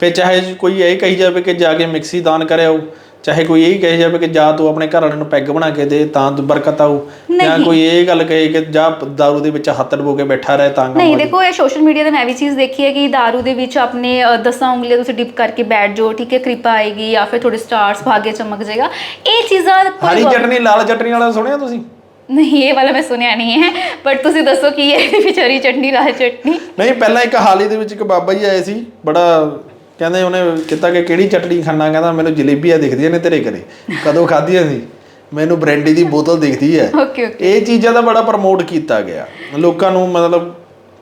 Speaker 1: ਫਿਰ ਚਾਹੇ ਕੋਈ ਇਹ ਕਹੀ ਜਾਵੇ ਕਿ ਜਾ ਕੇ ਮਿਕਸੀ ਦਾਨ ਕਰਿਆਓ ਚਾਹੇ ਕੋਈ ਇਹ ਕਹੀ ਜਾਵੇ ਕਿ ਜਾ ਤੂੰ ਆਪਣੇ ਘਰ ਵਾਲੇ ਨੂੰ ਪੈਗ ਬਣਾ ਕੇ ਦੇ ਤਾਂ ਤੂੰ ਬਰਕਤ ਆਊ ਜਾਂ। ਕੋਈ ਇਹ ਗੱਲ ਕਹੇ ਕਿ ਜਾ ਦਾਰੂ ਦੇ ਵਿੱਚ ਹੱਥ ਡਬੋ ਕੇ ਬੈਠਾ ਰਹੇ ਤਾਂ
Speaker 2: ਨਹੀਂ। ਦੇਖੋ ਇਹ ਸੋਸ਼ਲ ਮੀਡੀਆ ਤੇ ਮੈਂ ਵੀ ਚੀਜ਼ ਦੇਖੀ ਹੈ ਕਿ दारू ਦੇ ਵਿੱਚ ਆਪਣੇ ਅ, ਦਸਾਂ ਉਂਗਲੀਆਂ ਤੁਸੀਂ ਡਿਪ ਕਰਕੇ ਬੈਠ ਜਾਓ ਠੀਕ ਹੈ ਕਿਰਪਾ ਆਏਗੀ ਜਾਂ ਫਿਰ ਥੋੜੇ ਸਟਾਰਸ ਭਾਗੇ ਚਮਕ ਜਾਏਗਾ। ਇਹ ਚੀਜ਼ਾਂ ਕੋਈ
Speaker 1: ਹਰੀ ਚਟਨੀ ਲਾਲ ਚਟਨੀ ਵਾਲਾ ਸੁਣਿਆ ਤੁਸੀਂ?
Speaker 2: ਨਹੀਂ ਇਹ ਵਾਲਾ ਮੈਂ ਸੁਣਿਆ ਨਹੀਂ ਹੈ ਬਟ ਤੁਸੀਂ ਦੱਸੋ ਕੀ ਹੈ ਇਹਦੇ ਵਿੱਚ ਹਰੀ ਚਟਨੀ ਲਾਲ ਚਟਨੀ?
Speaker 1: ਨਹੀਂ ਪਹਿਲਾਂ ਇੱਕ ਹਾਲੀ ਦੇ ਵਿੱਚ ਇੱਕ ਬਾਬਾ ਜੀ ਆਏ ਸੀ ਬੜਾ ਕਹਿੰਦੇ ਉਹਨੇ ਕਿਤਾ ਕਿ ਕਿਹੜੀ ਚਟਨੀ ਖਾਣਾ ਕਹਿੰਦਾ ਮੈਨੂੰ ਜਲੇਬੀਆਂ ਦਿਖਦੀਆਂ ਨੇ ਤੇਰੇ ਘਰੇ ਕਦੋਂ ਖਾਧੀਆਂ ਸੀ? ਮੈਨੂੰ ਬ੍ਰੈਂਡੀ ਦੀ ਬੋਤਲ ਦਿਖਦੀ ਹੈ।
Speaker 2: Okay okay.
Speaker 1: ਇਹ ਚੀਜ਼ਾਂ ਦਾ ਬੜਾ ਪ੍ਰਮੋਟ ਕੀਤਾ ਗਿਆ। ਲੋਕਾਂ ਨੂੰ ਮਤਲਬ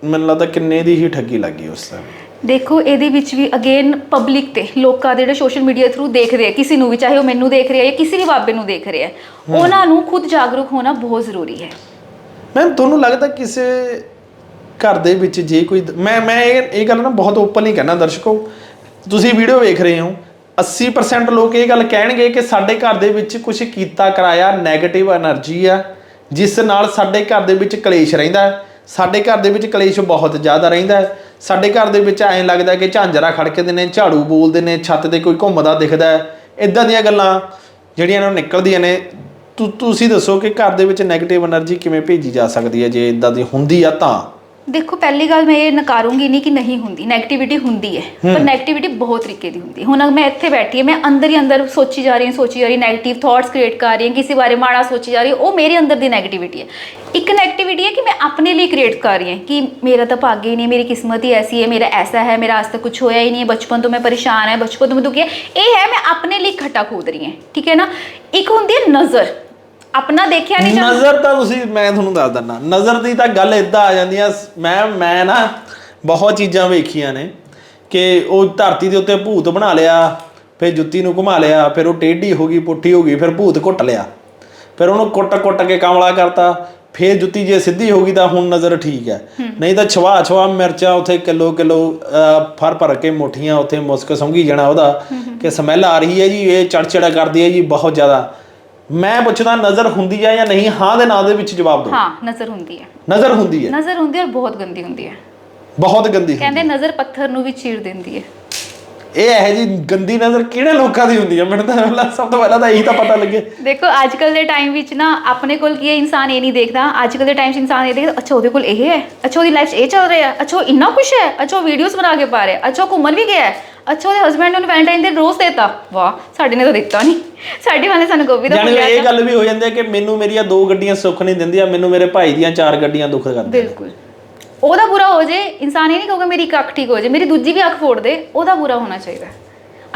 Speaker 1: ਮੈਨੂੰ ਲੱਗਦਾ ਕਿੰਨੇ ਦੀ ਹੀ ਠੱਗੀ ਲੱਗੀ ਉਸ ਸਮੇਂ
Speaker 2: ਦੇਖੋ ਇਹਦੇ ਵਿੱਚ ਵੀ ਅਗੇਨ ਪਬਲਿਕ ਤੇ ਲੋਕਾਂ ਦੇ ਜਿਹੜੇ ਸੋਸ਼ਲ ਮੀਡੀਆ ਥਰੂ ਦੇਖ ਰਹੇ ਆ ਕਿਸੇ ਨੂੰ ਵੀ ਚਾਹੇ ਉਹ ਮੈਨੂੰ ਦੇਖ ਰਿਹਾ ਹੈ ਜਾਂ ਕਿਸੇ ਵੀ ਬਾਬੇ ਨੂੰ ਦੇਖ ਰਿਹਾ ਹੈ। ਉਹਨਾਂ ਨੂੰ ਖੁਦ ਜਾਗਰੂਕ ਹੋਣਾ ਬਹੁਤ ਜ਼ਰੂਰੀ ਹੈ।
Speaker 1: ਮੈਮ ਤੁਹਾਨੂੰ ਲੱਗਦਾ ਕਿਸੇ ਘਰ ਦੇ ਵਿੱਚ ਜੇ ਕੋਈ ਮੈਂ ਮੈਂ ਇਹ ਇਹ ਗੱਲ ਨਾ ਬਹੁਤ ਓਪਨਲੀ ਕਹਿਣਾ ਦਰਸ਼ਕੋ ਤੁਸੀਂ ਵੀਡੀਓ ਵੇਖ ਰਹੇ ਹੋ 80% ਲੋਕ ਇਹ ਗੱਲ ਕਹਿਣਗੇ ਕਿ ਸਾਡੇ ਘਰ ਦੇ ਵਿੱਚ ਕੁਝ ਕੀਤਾ ਕਰਾਇਆ 네ਗੇਟਿਵ એનર્ਜੀ ਆ ਜਿਸ ਨਾਲ ਸਾਡੇ ਘਰ ਦੇ ਵਿੱਚ ਕਲੇਸ਼ ਰਹਿੰਦਾ ਸਾਡੇ ਘਰ ਦੇ ਵਿੱਚ ਕਲੇਸ਼ ਬਹੁਤ ਜ਼ਿਆਦਾ ਰਹਿੰਦਾ ਸਾਡੇ ਘਰ ਦੇ ਵਿੱਚ ਐਂ ਲੱਗਦਾ ਕਿ ਝਾਂਜਰਾ ਖੜਕਦੇ ਨੇ, ਝਾੜੂ ਬੋਲਦੇ ਨੇ, ਛੱਤ ਤੇ ਕੋਈ ਘੁੰਮਦਾ ਦਿਖਦਾ ਇਦਾਂ ਦੀਆਂ ਗੱਲਾਂ ਜਿਹੜੀਆਂ ਇਹਨਾਂ ਨੂੰ ਨਿਕਲਦੀਆਂ ਨੇ। ਤੁਸੀਂ ਦੱਸੋ ਕਿ ਘਰ ਦੇ ਵਿੱਚ 네ਗੇਟਿਵ એનર્ਜੀ ਕਿਵੇਂ ਭੇਜੀ ਜਾ ਸਕਦੀ ਹੈ? ਜੇ ਇਦਾਂ ਦੀ ਹੁੰਦੀ ਆ ਤਾਂ।
Speaker 2: ਦੇਖੋ ਪਹਿਲੀ ਗੱਲ ਮੈਂ ਇਹ ਨਕਾਰੂੰਗੀ ਨਹੀਂ ਕਿ ਨਹੀਂ ਹੁੰਦੀ। 네ਗੇਟਿਵਿਟੀ ਹੁੰਦੀ ਹੈ ਪਰ 네ਗੇਟਿਵਿਟੀ ਬਹੁਤ ਤਰੀਕੇ ਦੀ ਹੁੰਦੀ ਹੁਣ ਮੈਂ ਇੱਥੇ ਬੈਠੀ ਹਾਂ ਮੈਂ ਅੰਦਰ ਹੀ ਅੰਦਰ ਸੋਚੀ ਜਾ ਰਹੀ ਹਾਂ ਸੋਚੀ ਜਾ ਰਹੀ 네ਗੇਟਿਵ ਥਾਟਸ ਕ੍ਰੀਏਟ ਕਰ ਰਹੀ ਹਾਂ ਕਿਸੇ ਬਾਰੇ ਮਾੜਾ ਸੋਚੀ ਜਾ ਰਹੀ ਉਹ ਮੇਰੇ ਅੰਦਰ ਦੀ 네ਗੇਟਿਵਿਟੀ ਹੈ। ਇੱਕ 네ਗੇਟਿਵਿਟੀ ਹੈ ਕਿ ਮੈਂ ਆਪਣੇ ਲਈ ਕ੍ਰੀਏਟ ਕਰ ਰਹੀ ਹਾਂ ਕਿ ਮੇਰਾ ਤਾਂ ਭਾਗ ਹੀ ਨਹੀਂ ਮੇਰੀ ਕਿਸਮਤ ਹੀ ਐਸੀ ਹੈ ਮੇਰਾ ਐਸਾ ਹੈ ਮੇਰਾ ਅੱਜ ਤੱਕ ਕੁਝ ਹੋਇਆ ਹੀ ਨਹੀਂ ਬਚਪਨ ਤੋਂ ਮੈਂ ਪਰੇਸ਼ਾਨ ਹੈ ਬਚਪਨ ਤੋਂ ਮੈਂ ਦੁਖੀ ਹੈ। ਇਹ ਹੈ ਮੈਂ ਆਪਣੇ ਲਈ ਖਟਾ ਖੋਦ ਰਹੀ ਹਾਂ ਠੀਕ ਹੈ ਨਾ? ਇੱਕ ਹੁੰਦੀ ਹੈ ਨਜ਼ਰ। ਆਪਣਾ ਦੇਖਿਆ ਨਹੀਂ ਜਾਂਦਾ।
Speaker 1: ਨਜ਼ਰ ਤਾਂ ਤੁਸੀਂ ਮੈਂ ਤੁਹਾਨੂੰ ਦੱਸ ਦਿੰਦਾ ਨਜ਼ਰ ਦੀ ਤਾਂ ਗੱਲ ਇਦਾਂ ਆ ਜਾਂਦੀ ਆ ਮੈਂ ਮੈਂ ਨਾ ਬਹੁਤ ਚੀਜ਼ਾਂ ਵੇਖੀਆਂ ਨੇ ਕਿ ਉਹ ਧਰਤੀ ਦੇ ਉੱਤੇ ਭੂਤ ਬਣਾ ਲਿਆ ਫਿਰ ਜੁੱਤੀ ਨੂੰ ਘੁਮਾ ਲਿਆ ਫਿਰ ਉਹ ਟੇਢੀ ਹੋ ਗਈ ਪੁੱਠੀ ਹੋ ਗਈ ਫਿਰ ਭੂਤ ਕੁੱਟ ਲਿਆ। ਫਿਰ ਉਹਨੂੰ ਕੁੱਟ-ਕੁੱਟ ਕੇ ਕਮਲਾ ਕਰਤਾ ਫਿਰ ਜੁੱਤੀ ਜੇ ਸਿੱਧੀ ਹੋ ਗਈ ਤਾਂ ਹੁਣ ਨਜ਼ਰ ਠੀਕ ਹੈ। ਨਹੀਂ ਤਾਂ ਛਵਾ ਛਵਾ ਮਿਰਚਾਂ ਉੱਥੇ ਕਿਲੋ ਕਿਲੋ ਫਰ ਭਰ ਕੇ ਮੁੱਠੀਆਂ ਉੱਥੇ ਮੁਸਕ ਸੰਗੀ ਜਾਣਾ ਉਹਦਾ ਕਿ ਸਮੈਲ ਆ ਰਹੀ ਹੈ ਜੀ ਇਹ ਚੜਚੜਾ ਕਰਦੀ ਹੈ ਜੀ ਬਹੁਤ ਜ਼ਿਆਦਾ। ਮੈਂ ਪੁੱਛਦਾ ਨਜ਼ਰ ਹੁੰਦੀ ਹੈ ਜਾਂ ਨਹੀਂ? ਹਾਂ ਦੇ ਨਾਂ ਦੇ ਵਿੱਚ ਜਵਾਬ ਦਿਓ।
Speaker 2: ਹਾਂ ਨਜ਼ਰ ਹੁੰਦੀ ਹੈ।
Speaker 1: ਨਜ਼ਰ ਹੁੰਦੀ ਹੈ।
Speaker 2: ਨਜ਼ਰ ਹੁੰਦੀ ਹੈ ਔਰ ਬਹੁਤ ਗੰਦੀ ਹੁੰਦੀ ਹੈ।
Speaker 1: ਬਹੁਤ ਗੰਦੀ ਹੁੰਦੀ
Speaker 2: ਕਹਿੰਦੇ ਨਜ਼ਰ ਪੱਥਰ ਨੂੰ ਵੀ ਚੀਰ ਦਿੰਦੀ ਹੈ।
Speaker 1: ਇਹ ਇਹ ਜੀ ਗੰਦੀ ਨਜ਼ਰ ਕਿਹੜੇ ਲੋਕਾਂ ਦੀ ਹੁੰਦੀ ਹੈ? ਮੈਨੂੰ ਤਾਂ ਪਹਿਲਾਂ ਸਭ ਤੋਂ ਪਹਿਲਾਂ ਤਾਂ ਇਹੀ ਤਾਂ ਪਤਾ ਲੱਗੇ।
Speaker 2: ਦੇਖੋ ਅੱਜ ਕੱਲ ਦੇ ਟਾਈਮ ਵਿੱਚ ਨਾ ਆਪਣੇ ਕੋਲ ਕੀ ਹੈ? ਇਨਸਾਨ ਇਹ ਨਹੀਂ ਦੇਖਦਾ। ਅੱਜ ਕੱਲ ਦੇ ਟਾਈਮ 'ਚ ਇਨਸਾਨ ਇਹ ਦੇਖਦਾ ਅੱਛਾ ਉਹਦੇ ਕੋਲ ਇਹ ਹੈ? ਅੱਛਾ ਉਹਦੀ ਲਾਈਫ 'ਚ ਇਹ ਚੱਲ ਰਿਹਾ ਅੱਛਾ ਉਹ ਇੰਨਾ ਖੁਸ਼ ਹੈ? ਅੱਛਾ ਉਹ ਵੀਡੀਓਜ਼ ਬਣਾ ਕੇ ਪਾ ਰਿਹਾ ਅੱਛਾ ਉਹ ਘੁੰਮਣ ਵੀ ਗਿਆ ਹੈ? ਅੱਛਾ ਉਹਦੇ ਹਸਬੰਡ ਨੇ ਵੈਲੈਂਟਾਈਨ ਦੇ ਰੋਜ਼ ਦੇਤਾ। ਵਾਹ ਸਾਡੇ ਨੇ ਤਾਂ ਦਿੱਤਾ ਨਹੀਂ ਸਾਡੇ ਵਾਲੇ ਸਾਨੂੰ ਗੋਭੀ ਦਾ
Speaker 1: ਜਾਣੀ
Speaker 2: ਫੁੱਲ
Speaker 1: ਇਹ ਗੱਲ ਵੀ ਹੋ ਜਾਂਦੀ ਹੈ ਕਿ ਮੈਨੂੰ ਮੇਰੀਆਂ ਦੋ ਗੱਡੀਆਂ ਸੁੱਖ ਨਹੀਂ ਦਿੰਦੀਆਂ ਮੈਨੂੰ ਮੇਰੇ ਭਾਈ ਦੀਆਂ ਚਾਰ ਗੱਡੀਆਂ ਦੁੱਖ ਕਰਦੀਆਂ
Speaker 2: ਬਿਲਕੁਲ। ਉਹਦਾ ਬੁਰਾ ਹੋ ਜੇ ਇਨਸਾਨ ਇਹ ਨਹੀਂ ਕਹੂਗਾ ਮੇਰੀ ਇੱਕ ਅੱਖ ਠੀਕ ਹੋ ਜੇ ਮੇਰੀ ਦੂਜੀ ਵੀ ਅੱਖ ਫੋੜ ਦੇ ਉਹਦਾ ਬੁਰਾ ਹੋਣਾ ਚਾਹੀਦਾ।